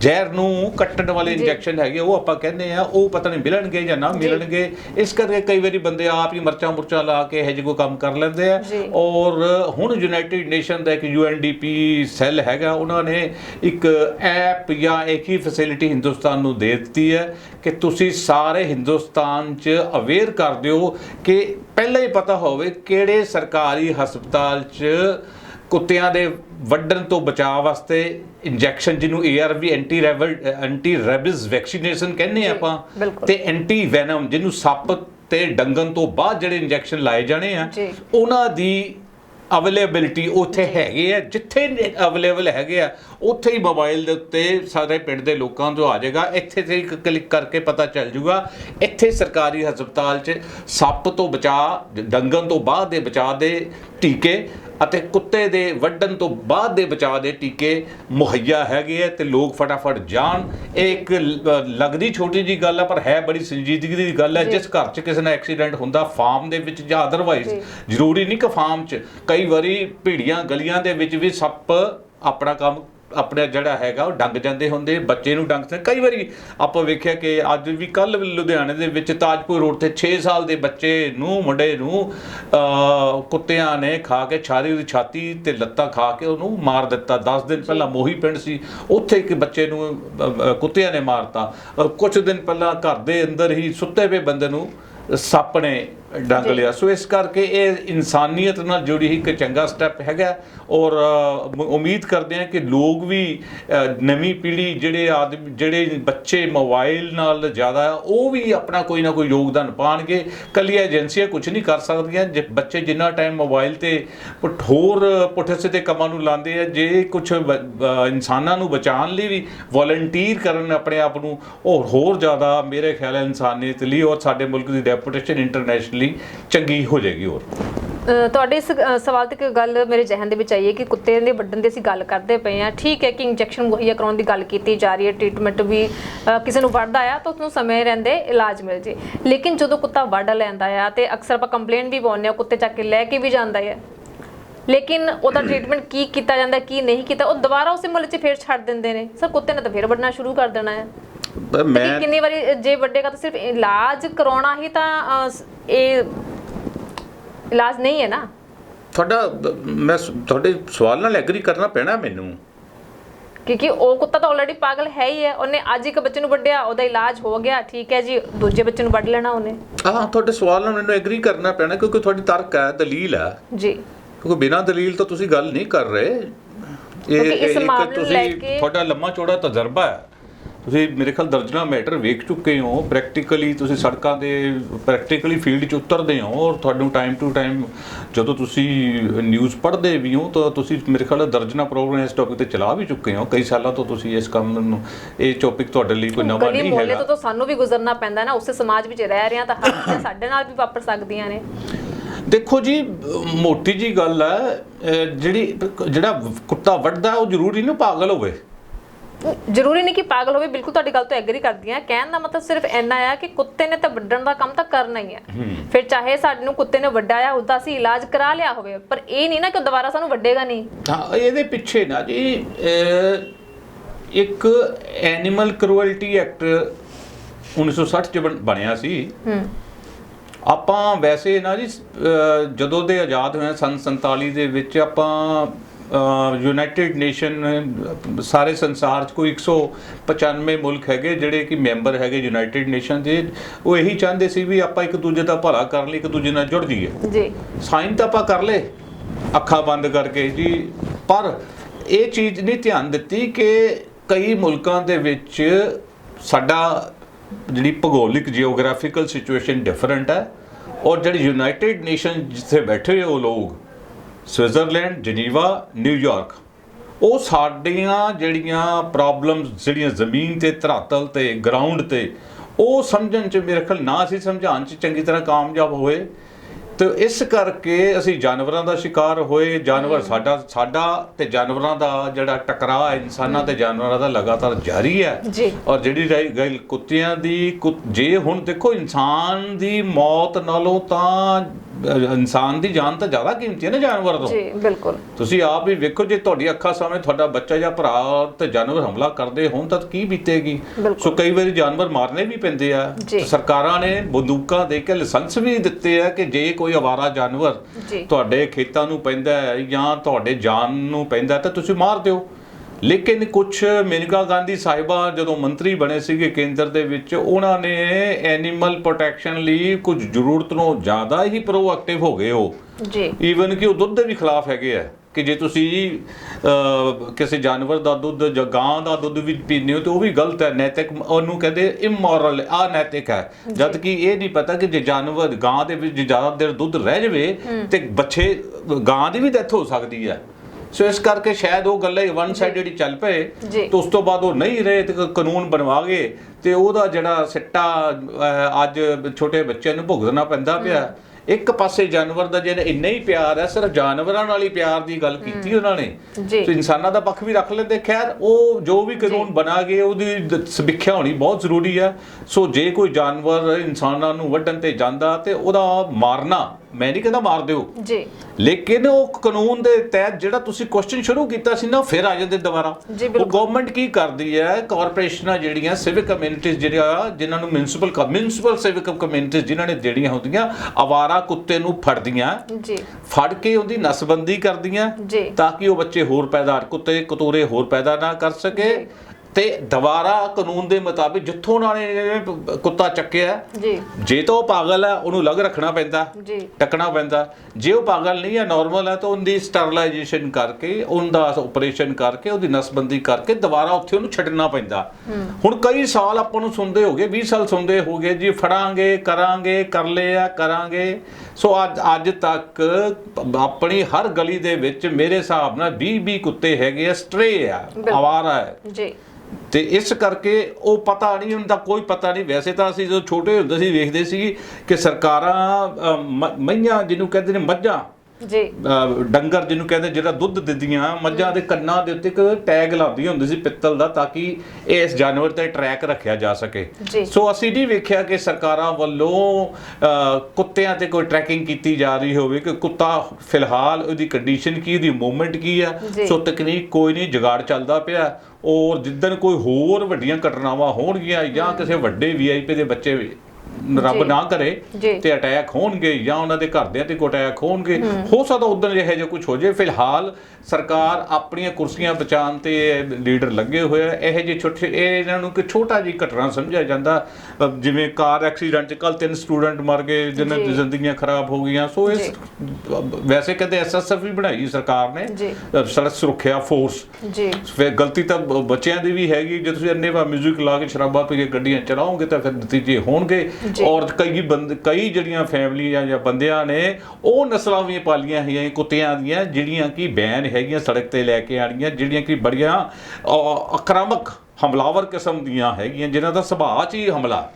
ਜ਼ਹਿਰ ਨੂੰ ਕੱਟਣ ਵਾਲੇ ਇੰਜੈਕਸ਼ਨ ਹੈਗੇ ਉਹ ਆਪਾਂ ਕਹਿੰਦੇ ਆ ਉਹ ਪਤਾ ਨਹੀਂ ਮਿਲਣਗੇ ਜਾਂ ਨਾ ਮਿਲਣਗੇ। ਇਸ ਕਰਕੇ ਕਈ ਵਾਰੀ ਬੰਦੇ ਆਪ ਹੀ ਮਰਚਾਂ ਮੁਰਚਾਂ ਲਾ ਕੇ ਇਹ ਜਿਹੇ ਕੰਮ ਕਰ ਲੈਂਦੇ ਆ। ਔਰ ਹੁਣ ਯੂਨਾਈਟਿਡ ਨੇਸ਼ਨ ਦਾ ਇੱਕ ਯੂਐਨਡੀਪੀ ਸੈੱਲ ਹੈਗਾ ਉਹਨਾਂ ਨੇ ਇੱਕ ਐਪ ਜਾਂ ਇੱਕ ਹੀ ਫੈਸਿਲਿਟੀ ਹਿੰਦੁਸਤਾਨ ਨੂੰ ਦੇ ਦਿੱਤੀ ਹੈ ਕਿ ਤੁਸੀਂ ਸਾਰੇ ਹਿੰਦੁਸਤਾਨ 'ਚ ਅਵੇਅਰ ਕਰ ਦਿਓ ਕਿ ਪਹਿਲਾਂ ਹੀ ਪਤਾ ਹੋਵੇ ਕਿਹੜੇ ਸਰਕਾਰੀ ਹਸਪਤਾਲ 'ਚ ਕੁੱਤਿਆਂ ਦੇ ਵੱਢਣ ਤੋਂ ਬਚਾਅ ਵਾਸਤੇ ਇੰਜੈਕਸ਼ਨ ਜਿਹਨੂੰ ARV anti rebel anti rabies vaccination ਕਹਿੰਦੇ ਆਪਾਂ। ਤੇ ਐਂਟੀ ਵੈਨਮ ਜਿਹਨੂੰ ਸੱਪ ਤੇ ਡੰਗਣ ਤੋਂ ਬਾਅਦ ਜਿਹੜੇ ਇੰਜੈਕਸ਼ਨ ਲਾਏ ਜਾਣੇ ਆ। ਉਹਨਾਂ ਦੀ ਅਵੇਲੇਬਿਲਟੀ ਉੱਥੇ ਹੈਗੇ ਆ ਜਿੱਥੇ ਅਵੇਲੇਬਲ ਹੈਗੇ ਆ ਉੱਥੇ ਹੀ ਮੋਬਾਈਲ ਦੇ ਉੱਤੇ ਸਾਰੇ ਪਿੰਡ ਦੇ ਲੋਕਾਂ ਤੋਂ ਆ ਜਾਏਗਾ ਇੱਥੇ ਤੇ ਇੱਕ ਕਲਿੱਕ ਕਰਕੇ ਪਤਾ ਚੱਲ ਜੂਗਾ ਇੱਥੇ ਸਰਕਾਰੀ ਹਸਪਤਾਲ 'ਚ ਸੱਪ ਤੋਂ ਬਚਾਅ ਡੰਗਣ ਤੋਂ ਬਾਅਦ ਦੇ ਬਚਾਅ ਦੇ ਟੀਕੇ ਅਤੇ ਕੁੱਤੇ ਦੇ ਵੱਢਣ ਤੋਂ ਬਾਅਦ ਦੇ ਬਚਾਅ ਦੇ ਟੀਕੇ ਮੁਹੱਈਆ ਹੈਗੇ ਆ ਤੇ ਲੋਕ ਫਟਾਫਟ ਜਾਣ ਇਹ ਇੱਕ ਲੱਗਦੀ ਛੋਟੀ ਜੀ ਗੱਲ ਆ ਪਰ ਹੈ ਬੜੀ ਸੰਜੀਦਗੀ ਦੀ ਗੱਲ ਹੈ। ਜਿਸ ਘਰ 'ਚ ਕਿਸੇ ਨਾਲ ਐਕਸੀਡੈਂਟ ਹੁੰਦਾ ਫਾਰਮ ਦੇ ਵਿੱਚ ਜਾਂ ਅਦਰਵਾਈਜ਼। ਜ਼ਰੂਰੀ ਨਹੀਂ ਕਿ ਫਾਰਮ 'ਚ ਕਈ ਵਾਰੀ ਭੀੜੀਆਂ ਗਲੀਆਂ ਦੇ ਵਿੱਚ ਵੀ ਸੱਪ ਆਪਣਾ ਕੰਮ ਆਪਣੇ ਜਿਹੜਾ ਹੈਗਾ ਉਹ ਡੰਗ ਜਾਂਦੇ ਹੁੰਦੇ ਬੱਚੇ ਨੂੰ ਡੰਗਦੇ ਕਈ ਵਾਰੀ ਆਪਾਂ ਵੇਖਿਆ ਕਿ ਅੱਜ ਵੀ ਕੱਲ ਲੁਧਿਆਣੇ ਦੇ ਵਿੱਚ ਤਾਜਪੁਰ ਰੋਡ ਤੇ 6 ਸਾਲ ਦੇ ਬੱਚੇ ਨੂੰ ਮੁੰਡੇ ਨੂੰ ਕੁੱਤਿਆਂ ਨੇ ਖਾ ਕੇ ਛਾਰੀ ਦੀ ਛਾਤੀ ਤੇ ਲੱਤਾਂ ਖਾ ਕੇ ਉਹਨੂੰ ਮਾਰ ਦਿੱਤਾ। 10 ਦਿਨ ਪਹਿਲਾਂ ਮੋਹੀ ਪਿੰਡ ਸੀ ਉੱਥੇ ਇੱਕ ਬੱਚੇ ਨੂੰ ਕੁੱਤਿਆਂ ਨੇ ਮਾਰਤਾ। ਕੁਝ ਦਿਨ ਪਹਿਲਾਂ ਘਰ ਦੇ ਅੰਦਰ ਹੀ ਸੁੱਤੇ ਪਏ ਬੰਦੇ ਨੂੰ ਸੱਪ ਨੇ ਡੰਗ। ਲਿਆ। ਸੋ ਇਸ ਕਰਕੇ ਇਹ ਇਨਸਾਨੀਅਤ ਨਾਲ ਜੁੜੀ ਇੱਕ ਚੰਗਾ ਸਟੈਪ ਹੈਗਾ। ਔਰ ਉਮੀਦ ਕਰਦੇ ਹਾਂ ਕਿ ਲੋਕ ਵੀ ਨਵੀਂ ਪੀੜ੍ਹੀ ਜਿਹੜੇ ਆਦਮੀ ਜਿਹੜੇ ਬੱਚੇ ਮੋਬਾਈਲ ਨਾਲ ਜ਼ਿਆਦਾ ਉਹ ਵੀ ਆਪਣਾ ਕੋਈ ਨਾ ਕੋਈ ਯੋਗਦਾਨ ਪਾਣਗੇ। ਕੱਲੀਆਂ ਏਜੰਸੀਆਂ ਕੁਝ ਨਹੀਂ ਕਰ ਸਕਦੀਆਂ। ਜੇ ਬੱਚੇ ਜਿੰਨਾ ਟਾਈਮ ਮੋਬਾਈਲ ਤੇ ਹੋਰ ਪੁੱਠੇ ਸਿੱਧੇ ਕੰਮਾਂ ਨੂੰ ਲਾਉਂਦੇ ਆ ਜੇ ਕੁਝ ਇਨਸਾਨਾਂ ਨੂੰ ਬਚਾਉਣ ਲਈ ਵੀ ਵੋਲੰਟੀਅਰ ਕਰਨ ਆਪਣੇ ਆਪ ਨੂੰ ਉਹ ਹੋਰ ਜ਼ਿਆਦਾ ਮੇਰੇ ਖਿਆਲ ਇਨਸਾਨੀਅਤ ਲਈ ਔਰ ਸਾਡੇ ਮੁਲਕ ਦੀ ਰੈਪੂਟੇਸ਼ਨ ਇੰਟਰਨੈਸ਼ਨਲੀ ਚੰਗੀ ਹੋ ਜਾਏਗੀ ਹੋਰ। ਤੁਹਾਡੇ ਇਸ ਸਵਾਲ ਤੇ ਇੱਕ ਗੱਲ ਮੇਰੇ ਜ਼ਿਹਨ ਦੇ ਵਿੱਚ ਆਈ ਹੈ ਕਿ ਕੁੱਤੇ ਦੇ ਵੱਢਣ ਦੀ ਅਸੀਂ ਗੱਲ ਕਰਦੇ ਪਏ ਆ ਠੀਕ ਹੈ ਕਿ ਇੰਜੈਕਸ਼ਨ ਮੁਹੱਈਆ ਕਰਾਉਣ ਦੀ ਗੱਲ ਕੀਤੀ ਜਾ ਰਹੀ ਹੈ, ਟ੍ਰੀਟਮੈਂਟ ਵੀ ਕਿਸੇ ਨੂੰ ਵੱਢਦਾ ਆ ਤਾਂ ਉਸਨੂੰ ਸਮੇਂ ਰਹਿੰਦੇ ਇਲਾਜ ਮਿਲ ਜੇ। ਲੇਕਿਨ ਜਦੋਂ ਕੁੱਤਾ ਵੱਢ ਲੈਂਦਾ ਆ ਤੇ ਅਕਸਰ ਆਪਾਂ ਕੰਪਲੇਂਟ ਵੀ ਪਾਉਂਦੇ ਆ ਕੁੱਤੇ ਚੱਕ ਕੇ ਲੈ ਕੇ ਵੀ ਜਾਂਦਾ ਹੈ ਲੇਕਿਨ ਉਹਦਾ ਟ੍ਰੀਟਮੈਂਟ ਕੀ ਕੀਤਾ ਜਾਂਦਾ, ਕੀ ਨਹੀਂ ਕੀਤਾ, ਉਹ ਦੁਬਾਰਾ ਉਸੇ ਮੁੱਲ 'ਚ ਫੇਰ ਛੱਡ ਦਿੰਦੇ ਨੇ। ਸਰ, ਕੁੱਤੇ ਨੇ ਤਾਂ ਫੇਰ ਵੱਢਣਾ ਸ਼ੁਰੂ ਕਰ ਦੇਣਾ ਹੈ ਮੈਂ ਕਿੰਨੀ ਵਾਰੀ ਜੇ ਵੱਡੇਗਾ ਤਾਂ ਸਿਰਫ ਇਲਾਜ ਕਰਾਉਣਾ ਹੀ ਤਾਂ ਇਹ ਇਲਾਜ ਨਹੀਂ ਹੈ ਨਾ? ਤੁਹਾਡਾ ਮੈਂ ਤੁਹਾਡੇ ਸਵਾਲ ਨਾਲ ਐਗਰੀ ਕਰਨਾ ਪੈਣਾ ਮੈਨੂੰ। ਕਿਉਂਕਿ ਉਹ ਕੁੱਤਾ ਤਾਂ ਆਲਰੇਡੀ ਪਾਗਲ ਹੈ ਹੀ ਹੈ। ਉਹਨੇ ਅੱਜ ਇੱਕ ਬੱਚੇ ਨੂੰ ਵੱਢਿਆ ਉਹਦਾ ਇਲਾਜ ਹੋ ਗਿਆ ਠੀਕ ਹੈ ਜੀ। ਦੂਜੇ ਬੱਚੇ ਨੂੰ ਵੱਢ ਲੈਣਾ ਉਹਨੇ। ਹਾਂ ਤੁਹਾਡੇ ਸਵਾਲ ਨਾਲ ਮੈਨੂੰ ਐਗਰੀ ਕਰਨਾ ਪੈਣਾ ਕਿਉਂਕਿ ਤੁਹਾਡੀ ਤਰਕ ਹੈ ਦਲੀਲ ਹੈ। ਜੀ। ਕਿਉਂਕਿ ਬਿਨਾਂ ਦਲੀਲ ਤੋਂ ਤੁਸੀਂ ਗੱਲ ਨਹੀਂ ਕਰ ਰਹੇ। ਇਹ ਇੱਕ ਤੁਸੀਂ ਤੁਹਾਡਾ ਲੰਮਾ ਚੌੜਾ ਤਜਰਬਾ ਹੈ। ਤੁਸੀਂ ਮੇਰੇ ਖਿਆਲ ਦਰਜਨਾ ਮੈਟਰ ਵੇਖ ਚੁੱਕੇ ਹੋ ਪ੍ਰੈਕਟੀਕਲੀ ਤੁਸੀਂ ਸੜਕਾਂ ਦੇ ਪ੍ਰੈਕਟੀਕਲੀ ਫੀਲਡ 'ਚ ਉਤਰਦੇ ਹੋ ਔਰ ਤੁਹਾਨੂੰ ਟਾਈਮ ਟੂ ਟਾਈਮ ਜਦੋਂ ਤੁਸੀਂ ਨਿਊਜ਼ ਪੜ੍ਹਦੇ ਵੀ ਹੋ ਤਾਂ ਤੁਸੀਂ ਮੇਰੇ ਖਿਆਲ ਦਰਜਨਾ ਪ੍ਰੋਗਰਾਮ ਇਸ ਟੌਪਿਕ ਤੇ ਚਲਾ ਵੀ ਚੁੱਕੇ ਹੋ। ਕਈ ਸਾਲਾਂ ਤੋਂ ਤੁਸੀਂ ਇਸ ਕੰਮ ਨੂੰ ਇਹ ਟੌਪਿਕ ਤੁਹਾਡੇ ਲਈ ਕੋਈ ਨਵਾਂ ਗਲੀ ਨਹੀਂ ਹੈਗਾ। ਤੋਂ ਤਾਂ ਸਾਨੂੰ ਵੀ ਗੁਜ਼ਰਨਾ ਪੈਂਦਾ ਨਾ ਉਸੇ ਸਮਾਜ ਵਿੱਚ ਰਹਿ ਰਹੇ ਹਾਂ ਤਾਂ ਹਰ ਸਾਡੇ ਨਾਲ ਵੀ ਵਾਪਰ ਸਕਦੀਆਂ ਨੇ। ਦੇਖੋ ਜੀ ਮੋਟੀ ਜੀ ਗੱਲ ਹੈ ਜਿਹੜੀ ਜਿਹੜਾ ਕੁੱਤਾ ਵੱਢਦਾ ਉਹ ਜ਼ਰੂਰੀ ਨਹੀਂ ਪਾਗਲ ਹੋਵੇ। ਜ਼ਰੂਰੀ ਨਹੀਂ ਕਿ ਪਾਗਲ ਹੋਵੇ ਬਿਲਕੁਲ ਤੁਹਾਡੀ ਗੱਲ ਤੋਂ ਐਗਰੀ ਕਰਦੀ ਹਾਂ। ਕਹਿਣ ਦਾ ਮਤਲਬ ਸਿਰਫ ਇੰਨਾ ਆ ਕਿ ਕੁੱਤੇ ਨੇ ਤਾਂ ਵੱਢਣ ਦਾ ਕੰਮ ਤਾਂ ਕਰਨਾ ਹੀ ਹੈ। ਫਿਰ ਚਾਹੇ ਸਾਨੂੰ ਕੁੱਤੇ ਨੇ ਵੱਡਾ ਆ ਉਹਦਾ ਅਸੀਂ ਇਲਾਜ ਕਰਾ ਲਿਆ ਹੋਵੇ ਪਰ ਇਹ ਨਹੀਂ ਨਾ ਕਿ ਉਹ ਦੁਬਾਰਾ ਸਾਨੂੰ ਵੱਡੇਗਾ ਨਹੀਂ। ਹਾਂ ਇਹਦੇ ਪਿੱਛੇ ਨਾ ਜੀ ਇੱਕ ਐਨੀਮਲ ਕਰੂਅਲਟੀ ਐਕਟ 1960 ਚ ਬਣ- ਬਣਿਆ ਸੀ। ਹੂੰ। ਆਪਾਂ ਵੈਸੇ ਨਾ ਜੀ ਜਦੋਂ ਦੇ ਆਜ਼ਾਦ ਹੋਏ ਸੰਨ 47 ਦੇ ਵਿੱਚ ਆਪਾਂ ਯੂਨਾਈਟਿਡ ਨੇਸ਼ਨ ਸਾਰੇ ਸੰਸਾਰ 'ਚ ਕੋਈ 195 ਮੁਲਕ ਹੈਗੇ ਜਿਹੜੇ ਕਿ ਮੈਂਬਰ ਹੈਗੇ ਯੂਨਾਈਟਿਡ ਨੇਸ਼ਨ ਦੇ। ਉਹ ਇਹੀ ਚਾਹੁੰਦੇ ਸੀ ਵੀ ਆਪਾਂ ਇੱਕ ਦੂਜੇ ਦਾ ਭਲਾ ਕਰਨ ਲਈ ਇੱਕ ਦੂਜੇ ਨਾਲ ਜੁੜ ਜਾਈਏ। ਜੀ। ਸਾਈਨ ਤਾਂ ਆਪਾਂ ਕਰ ਲਏ ਅੱਖਾਂ ਬੰਦ ਕਰਕੇ ਜੀ ਪਰ ਇਹ ਚੀਜ਼ ਨਹੀਂ ਧਿਆਨ ਦਿੱਤੀ ਕਿ ਕਈ ਮੁਲਕਾਂ ਦੇ ਵਿੱਚ ਸਾਡਾ ਜਿਹੜੀ ਭੂਗੋਲਿਕ ਜੀਓਗ੍ਰਾਫੀਕਲ ਸਿਚੁਏਸ਼ਨ ਡਿਫਰੈਂਟ ਹੈ ਔਰ ਜਿਹੜੀ ਯੂਨਾਈਟਿਡ ਨੇਸ਼ਨ ਜਿੱਥੇ ਬੈਠੇ ਹੋਏ ਉਹ ਲੋਕ ਸਵਿਟਜ਼ਰਲੈਂਡ ਜਨੀਵਾ ਨਿਊਯਾਰਕ ਉਹ ਸਾਡੀਆਂ ਜਿਹੜੀਆਂ ਪ੍ਰੋਬਲਮਸ ਜਿਹੜੀਆਂ ਜ਼ਮੀਨ ਤੇ ਧਰਾਤਲ ਤੇ ਗਰਾਊਂਡ ਤੇ ਉਹ ਸਮਝਣ ਚ ਮੇਰੇ ਖਿਆਲ ਨਾ ਅਸੀਂ ਸਮਝਾਉਣ ਚ ਚੰਗੀ ਤਰ੍ਹਾਂ ਕਾਮਯਾਬ ਹੋਏ। ਤੇ ਇਸ ਕਰਕੇ ਅਸੀਂ ਜਾਨਵਰਾਂ ਦਾ ਸ਼ਿਕਾਰ ਹੋਏ। ਜਾਨਵਰ ਸਾਡਾ ਸਾਡਾ ਤੇ ਜਾਨਵਰਾਂ ਦਾ ਜਿਹੜਾ ਟਕਰਾਅ ਇਨਸਾਨਾਂ ਤੇ ਜਾਨਵਰਾਂ ਦਾ ਲਗਾਤਾਰ ਜਾਰੀ ਹੈ। ਔਰ ਜਿਹੜੀ ਗੱਲ ਕੁੱਤਿਆਂ ਦੀ ਜੇ ਹੁਣ ਦੇਖੋ ਇਨਸਾਨ ਦੀ ਮੌਤ ਨਾਲੋਂ ਤਾਂ ਇਨਸਾਨ ਦੀ ਜਾਨ ਤਾਂ ਜ਼ਿਆਦਾ ਕੀਮਤੀ ਹੈ ਨਾ ਜਾਨਵਰ ਤੋਂ। ਜੀ ਬਿਲਕੁਲ। ਤੁਸੀਂ ਆਪ ਹੀ ਵੇਖੋ ਜੇ ਤੁਹਾਡੀ ਅੱਖਾਂ ਸਾਹਮਣੇ ਤੁਹਾਡਾ ਬੱਚਾ ਜਾਂ ਭਰਾ ਤੇ ਜਾਨਵਰ ਹਮਲਾ ਕਰਦੇ ਹੋਣ ਤਾਂ ਕੀ ਬੀਤੇਗੀ। ਸੋ ਕਈ ਵਾਰੀ ਜਾਨਵਰ ਮਾਰਨੇ ਵੀ ਪੈਂਦੇ ਆ। ਸਰਕਾਰਾਂ ਨੇ ਬੰਦੂਕਾਂ ਦੇ ਕੇ ਲਾਇਸੈਂਸ ਵੀ ਦਿੱਤੇ ਆ ਕਿ ਜੇ ਕੋਈ ਅਵਾਰਾ ਜਾਨਵਰ। ਤੁਹਾਡੇ ਖੇਤਾਂ ਨੂੰ ਪੈਂਦਾ ਹੈ ਜਾਂ ਤੁਹਾਡੇ ਜਾਨ ਨੂੰ ਪੈਂਦਾ ਤਾਂ ਤੁਸੀਂ ਮਾਰ ਦਿਓ। ਲੇਕਿਨ ਕੁਝ ਮੇਨਕਾ ਗਾਂਧੀ ਸਾਹਿਬਾ ਜਦੋਂ ਮੰਤਰੀ ਬਣੇ ਸੀਗੇ ਕੇਂਦਰ ਦੇ ਵਿੱਚ ਉਹਨਾਂ ਨੇ ਐਨੀਮਲ ਪ੍ਰੋਟੈਕਸ਼ਨ ਲਈ ਕੁਝ ਜ਼ਰੂਰਤ ਤੋਂ ਜ਼ਿਆਦਾ ਹੀ ਪ੍ਰੋਐਕਟਿਵ ਹੋ ਗਏ ਉਹ ਜੀ। ਈਵਨ ਕਿ ਉਹ ਦੁੱਧ ਦੇ ਵੀ ਖਿਲਾਫ ਹੈਗੇ ਆ ਕਿ ਜੇ ਤੁਸੀਂ ਕਿਸੇ ਜਾਨਵਰ ਦਾ ਦੁੱਧ ਜਾਂ ਗਾਂ ਦਾ ਦੁੱਧ ਵੀ ਪੀਂਦੇ ਹੋ ਤੇ ਉਹ ਵੀ ਗਲਤ ਹੈ ਨੈਤਿਕ ਉਹਨੂੰ ਕਹਿੰਦੇ ਇਮੋਰਲ ਆ ਨੈਤਿਕ ਹੈ ਜਦ ਕਿ ਇਹ ਨਹੀਂ ਪਤਾ ਕਿ ਜੇ ਜਾਨਵਰ ਗਾਂ ਦੇ ਵਿੱਚ ਜ਼ਿਆਦਾ ਦੇਰ ਦੁੱਧ ਰਹਿ ਜਾਵੇ ਤੇ ਬੱਚੇ ਗਾਂ ਦੀ ਵੀ ਡੈਥ ਹੋ ਸਕਦੀ ਹੈ। ਸੋ ਇਸ ਕਰਕੇ ਸ਼ਾਇਦ ਉਹ ਗੱਲਾਂ ਹੀ ਵਨ ਸਾਈਡ ਜਿਹੜੀ ਚੱਲ ਪਏ। ਤੇ ਉਸ ਤੋਂ ਬਾਅਦ ਉਹ ਨਹੀਂ ਰਹੇ ਤੇ ਕਾਨੂੰਨ ਬਣਵਾ ਗਏ ਤੇ ਉਹਦਾ ਜਿਹੜਾ ਸਿੱਟਾ ਅੱਜ ਛੋਟੇ ਬੱਚਿਆਂ ਨੂੰ ਭੁਗਤਣਾ ਪੈਂਦਾ ਪਿਆ। ਇੱਕ ਪਾਸੇ ਜਾਨਵਰ ਦਾ ਜਿਹੜਾ ਇੰਨਾ ਹੀ ਪਿਆਰ ਹੈ ਸਿਰਫ ਜਾਨਵਰਾਂ ਨਾਲ ਹੀ ਪਿਆਰ ਦੀ ਗੱਲ ਕੀਤੀ ਉਹਨਾਂ ਨੇ। ਸੋ ਇਨਸਾਨਾਂ ਦਾ ਪੱਖ ਵੀ ਰੱਖ ਲੈਂਦੇ। ਖੈਰ ਉਹ ਜੋ ਵੀ ਕਾਨੂੰਨ ਬਣਾ ਗਏ ਉਹਦੀ ਸਮੀਖਿਆ ਹੋਣੀ ਬਹੁਤ ਜ਼ਰੂਰੀ ਹੈ। ਸੋ ਜੇ ਕੋਈ ਜਾਨਵਰ ਇਨਸਾਨਾਂ ਨੂੰ ਵੱਢਣ ਤੇ ਜਾਂਦਾ ਤੇ ਉਹਦਾ ਮਾਰਨਾ ਮੈਂ ਨਹੀਂ ਕਹਿੰਦਾ ਮਾਰ ਦਿਓ। ਜੀ। ਲੇਕਿਨ ਉਹ ਕਾਨੂੰਨ ਦੇ ਤਹਿਤ ਜਿਹੜਾ ਤੁਸੀਂ ਕੁਐਸਚਨ ਸ਼ੁਰੂ ਕੀਤਾ ਸੀ ਨਾ ਫਿਰ ਆ ਜਾਂਦੇ ਦੁਬਾਰਾ। ਉਹ। ਗਵਰਨਮੈਂਟ ਕੀ ਕਰਦੀ ਹੈ? ਕਾਰਪੋਰੇਸ਼ਨਾਂ ਜਿਹੜੀਆਂ ਸਿਵਿਕ ਕਮਿਊਨਿਟੀਆਂ ਜਿਹੜਾ ਜਿਨ੍ਹਾਂ ਨੂੰ ਮਿਊਨਿਸਪਲ ਮਿਊਨਿਸਪਲ ਸਿਵਿਕ ਕਮਿਊਨਿਟੀਆਂ ਜਿਨ੍ਹਾਂ ਨੇ ਜਿਹੜੀਆਂ ਹੁੰਦੀਆਂ ਆਵਾਰਾ ਕੁੱਤੇ ਨੂੰ ਫੜਦੀਆਂ। ਜੀ। ਫੜ ਕੇ ਉਹਦੀ ਨਸਬੰਦੀ ਕਰਦੀਆਂ ਜੀ। ਤਾਂ ਕਿ ਉਹ ਬੱਚੇ ਹੋਰ ਪੈਦਾ ਕੁੱਤੇ ਕਤੂਰੇ ਹੋਰ ਪੈਦਾ ਨਾ ਕਰ ਸਕੇ। ਤੇ ਦੁਬਾਰਾ ਕਾਨੂੰਨ ਦੇ ਮੁਤਾਬਿਕ ਜਿੱਥੋਂ ਉਹਨਾਂ ਨੇ ਕੁੱਤਾ ਚੱਕਿਆ ਜੀ। ਜੇ ਤਾਂ ਉਹ ਪਾਗਲ ਹੈ ਉਹਨੂੰ ਅਲੱਗ ਰੱਖਣਾ ਪੈਂਦਾ ਜੀ। ਟੱਕਣਾ ਪੈਂਦਾ। ਜੇ ਉਹ ਪਾਗਲ ਨਹੀਂ ਹੈ ਨਾਰਮਲ ਹੈ ਤਾਂ ਉਹਦੀ ਸਟਰਲਾਈਜੇਸ਼ਨ ਕਰਕੇ ਉਹਦਾ ਆਪਰੇਸ਼ਨ ਕਰਕੇ ਉਹਦੀ ਨਸਬੰਦੀ ਕਰਕੇ ਦੁਬਾਰਾ ਉੱਥੇ ਉਹਨੂੰ ਛੱਡਣਾ ਪੈਂਦਾ। ਹੁਣ ਕਈ ਸਾਲ ਆਪਾਂ ਨੂੰ ਸੁਣਦੇ ਹੋਗੇ 20 ਸਾਲ ਸੁਣਦੇ ਹੋਗੇ ਜੀ ਫੜਾਂਗੇ ਕਰਾਂਗੇ ਕਰ ਲਿਆ ਕਰਾਂਗੇ। ਸੋ ਅੱਜ ਅੱਜ ਤੱਕ ਆਪਣੀ ਹਰ ਗਲੀ ਦੇ ਵਿੱਚ ਮੇਰੇ ਹਿਸਾਬ ਨਾਲ 20 20 ਕੁੱਤੇ ਹੈਗੇ ਆ ਸਟ੍ਰੇ ਆ। ਆਵਾਰਾ ਹੈ। ਜੀ। ਤੇ ਇਸ ਕਰਕੇ ਉਹ ਪਤਾ ਨਹੀਂ ਹੁੰਦਾ ਕੋਈ ਪਤਾ ਨਹੀਂ। ਵੈਸੇ ਤਾਂ ਅਸੀਂ ਜਦੋਂ ਛੋਟੇ ਹੁੰਦੇ ਸੀ, ਵੇਖਦੇ ਸੀ ਕਿ ਸਰਕਾਰਾਂ ਮ- ਮਈਆਂ ਜਿਹਨੂੰ ਕਹਿੰਦੇ ਨੇ ਮੱਝਾਂ ਜੀ। ਡੰਗਰ ਜਿਹਨੂੰ ਕਹਿੰਦੇ ਜਿਹੜਾ ਦੁੱਧ ਦਿੰਦੀਆਂ ਮੱਝਾਂ ਦੇ ਕੰਨਾਂ ਦੇ ਉੱਤੇ ਇੱਕ ਟੈਗ ਲਾਉਂਦੀ ਹੁੰਦੀ ਸੀ ਪਿੱਤਲ ਦਾ ਤਾਂ ਕਿ ਇਸ ਜਾਨਵਰ ਤੇ ਟਰੈਕ ਰੱਖਿਆ ਜਾ ਸਕੇ। ਜੀ। ਸੋ ਅਸੀਂ ਨਹੀਂ ਵੇਖਿਆ ਕਿ ਸਰਕਾਰਾਂ ਵੱਲੋਂ ਕੁੱਤਿਆਂ ਤੇ ਕੋਈ ਟਰੈਕਿੰਗ ਕੀਤੀ ਜਾ ਰਹੀ ਹੋਵੇ ਕਿ ਕੁੱਤਾ ਫਿਲਹਾਲ ਉਹਦੀ ਕੰਡੀਸ਼ਨ ਕੀ ਉਹਦੀ ਮੂਵਮੈਂਟ ਕੀ ਆ। ਜੀ। ਸੋ ਤਕਨੀਕ ਕੋਈ ਨਹੀਂ ਜੁਗਾੜ ਚੱਲਦਾ ਪਿਆ। ਔਰ ਜਿੱਦਣ ਕੋਈ ਹੋਰ ਵੱਡੀਆਂ ਘਟਨਾਵਾਂ ਹੋਣਗੀਆਂ ਜਾਂ ਕਿਸੇ ਵੱਡੇ ਵੀਆਈਪੀ ਦੇ ਬੱਚੇ ਵੀ ਰੱਬ ਜੀ। ਨਾ ਕਰੇ ਜੀ। ਤੇ ਅਟੈਕ ਹੋਣਗੇ ਜਾਂ ਉਹਨਾਂ ਦੇ ਘਰਦਿਆਂ ਤੇ ਅਟੈਕ ਹੋਣਗੇ ਹੋ ਸਕਦਾ ਉਦੋਂ ਜਿਹੇ ਜਿਹਾ ਕੁਝ ਹੋ ਜੇ ਫਿਲਹਾਲ ਸਰਕਾਰ ਆਪਣੀਆਂ ਕੁਰਸੀਆਂ ਬਚਾਉਣ ਤੇ ਲੀਡਰ ਲੱਗੇ ਹੋਏ ਆ ਇਹ ਜਿਹੇ ਛੋਟੇ ਇਹ ਇਹਨਾਂ ਨੂੰ ਕਿ ਛੋਟਾ ਜੀ ਘਟਨਾ ਸਮਝਿਆ ਜਾਂਦਾ ਜਿਵੇਂ ਕਾਰ ਐਕਸੀਡੈਂਟ ਚ ਕੱਲ ਤਿੰਨ ਸਟੂਡੈਂਟ ਮਰ ਗਏ ਜਿਨ੍ਹਾਂ ਦੀ ਜੀ। ਜ਼ਿੰਦਗੀਆਂ ਖਰਾਬ ਹੋ ਗਈਆਂ ਸੋ ਇਸ ਵੈਸੇ ਕਹਿੰਦੇ ਐਸਐਸਐਫ ਵੀ ਬਣਾਈ ਸਰਕਾਰ ਨੇ ਜੀ। ਸੜਕ ਸੁਰੱਖਿਆ ਫੋਰਸ ਜੀ ਫਿਰ ਗਲਤੀ ਤਾਂ ਬੱਚਿਆਂ ਦੀ ਵੀ ਹੈਗੀ ਜੇ ਤੁਸੀਂ ਅੰਨੇ ਵਾ 뮤직 ਲਾ ਕੇ ਸ਼ਰਾਬਾਂ ਪੀ ਕੇ ਗੱਡੀਆਂ ਚਲਾਓਗੇ ਤਾਂ ਫਿਰ ਨਤੀਜੇ ਹੋਣਗੇ ਜੀ। ਔਰ ਕਈ ਬੰਦ ਕਈ ਜਿਹੜੀਆਂ ਫੈਮਲੀਆਂ ਜਾਂ ਬੰਦਿਆਂ ਨੇ ਉਹ ਨਸਲਾਂ ਵੀ ਪਾਲੀਆਂ ਹੈਗੀਆਂ ਕੁੱਤਿਆਂ ਦੀਆਂ ਜਿਹੜੀਆਂ ਕਿ ਬੈਨ ਹੈਗੀਆਂ ਸੜਕ ਤੇ ਲੈ ਕੇ ਆਣੀਆਂ ਜਿਹੜੀਆਂ ਕਿ ਬੜੀਆਂ ਅ, ਆਕ੍ਰਾਮਕ ਹਮਲਾਵਰ ਕਿਸਮ ਦੀਆਂ ਹੈਗੀਆਂ ਜਿਨ੍ਹਾਂ ਦਾ ਸੁਭਾਅ 'ਚ ਹੀ ਹਮਲਾ।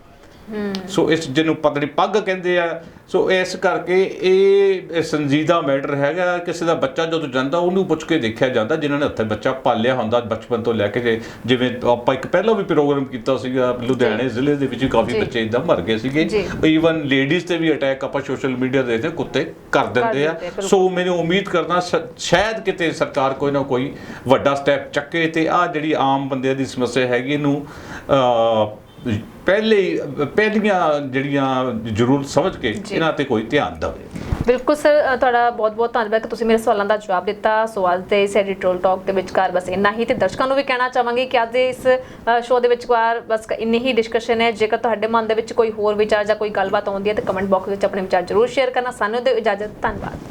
ਸੋ ਇਸ ਜਿਹਨੂੰ ਪਤਨੀ ਪੱਗ ਕਹਿੰਦੇ ਆ ਸੋ ਇਸ ਕਰਕੇ ਇਹ ਸੰਜੀਦਾ ਮੈਟਰ ਹੈਗਾ ਕਿਸੇ ਦਾ ਬੱਚਾ ਜਦੋਂ ਜਾਂਦਾ ਉਹਨੂੰ ਪੁੱਛ ਕੇ ਦੇਖਿਆ ਜਾਂਦਾ ਜਿਨ੍ਹਾਂ ਨੇ ਉੱਥੇ ਬੱਚਾ ਪਾਲਿਆ ਹੁੰਦਾ ਬਚਪਨ ਤੋਂ ਲੈ ਕੇ ਜਿਵੇਂ ਆਪਾਂ ਇੱਕ ਪਹਿਲਾਂ ਵੀ ਪ੍ਰੋਗਰਾਮ ਕੀਤਾ ਸੀਗਾ ਲੁਧਿਆਣੇ ਜ਼ਿਲ੍ਹੇ ਦੇ ਵਿੱਚ ਕਾਫੀ। ਬੱਚੇ ਇਦਾਂ ਮਰ ਗਏ ਸੀਗੇ। ਈਵਨ ਲੇਡੀਜ਼ ਤੇ ਵੀ ਅਟੈਕ ਆਪਾਂ ਸੋਸ਼ਲ ਮੀਡੀਆ ਦੇਖਦੇ ਹਾਂ, ਕੁੱਤੇ ਕਰ ਦਿੰਦੇ ਆ। ਸੋ ਮੈਨੂੰ ਉਮੀਦ ਕਰਦਾ ਸ਼ਾਇਦ ਕਿਤੇ ਸਰਕਾਰ ਕੋਈ ਨਾ ਕੋਈ ਵੱਡਾ ਸਟੈਪ ਚੱਕੇ ਤੇ ਆ ਜਿਹੜੀ ਆਮ ਬੰਦਿਆਂ ਦੀ ਸਮੱਸਿਆ ਹੈਗੀ ਇਹਨੂੰ ਪਹਿਲੇ ਪਹਿਲੀਆਂ ਜਿਹੜੀਆਂ ਜ਼ਰੂਰਤ ਸਮਝ ਕੇ। ਇਹਨਾਂ ਤੇ ਕੋਈ ਧਿਆਨ ਦੇਵੇ। ਬਿਲਕੁਲ ਸਰ ਤੁਹਾਡਾ ਬਹੁਤ-ਬਹੁਤ ਧੰਨਵਾਦ ਕਿ ਤੁਸੀਂ ਮੇਰੇ ਸਵਾਲਾਂ ਦਾ ਜਵਾਬ ਦਿੱਤਾ। ਸੋ ਅੱਜ ਦੇ ਇਸ ਐਡੀਟੋਰੀਅਲ ਟਾਕ ਦੇ ਵਿਚਕਾਰ ਬਸ ਇੰਨਾ ਹੀ ਤੇ ਦਰਸ਼ਕਾਂ ਨੂੰ ਵੀ ਕਹਿਣਾ ਚਾਹਾਂਗੇ ਕਿ ਅੱਜ ਦੇ ਇਸ ਸ਼ੋਅ ਦੇ ਵਿਚਕਾਰ ਬਸ ਇੰਨੀ ਹੀ ਡਿਸਕਸ਼ਨ ਹੈ। ਜੇਕਰ ਤੁਹਾਡੇ ਮਨ ਦੇ ਵਿੱਚ ਕੋਈ ਹੋਰ ਵਿਚਾਰ ਜਾਂ ਕੋਈ ਗੱਲਬਾਤ ਆਉਂਦੀ ਹੈ ਤਾਂ ਕਮੈਂਟ ਬਾਕਸ ਵਿੱਚ ਆਪਣੇ ਵਿਚਾਰ ਜ਼ਰੂਰ ਸ਼ੇਅਰ ਕਰਨਾ। ਸਾਨੂੰ ਦਿਓ ਇਜਾਜ਼ਤ। ਧੰਨਵਾਦ।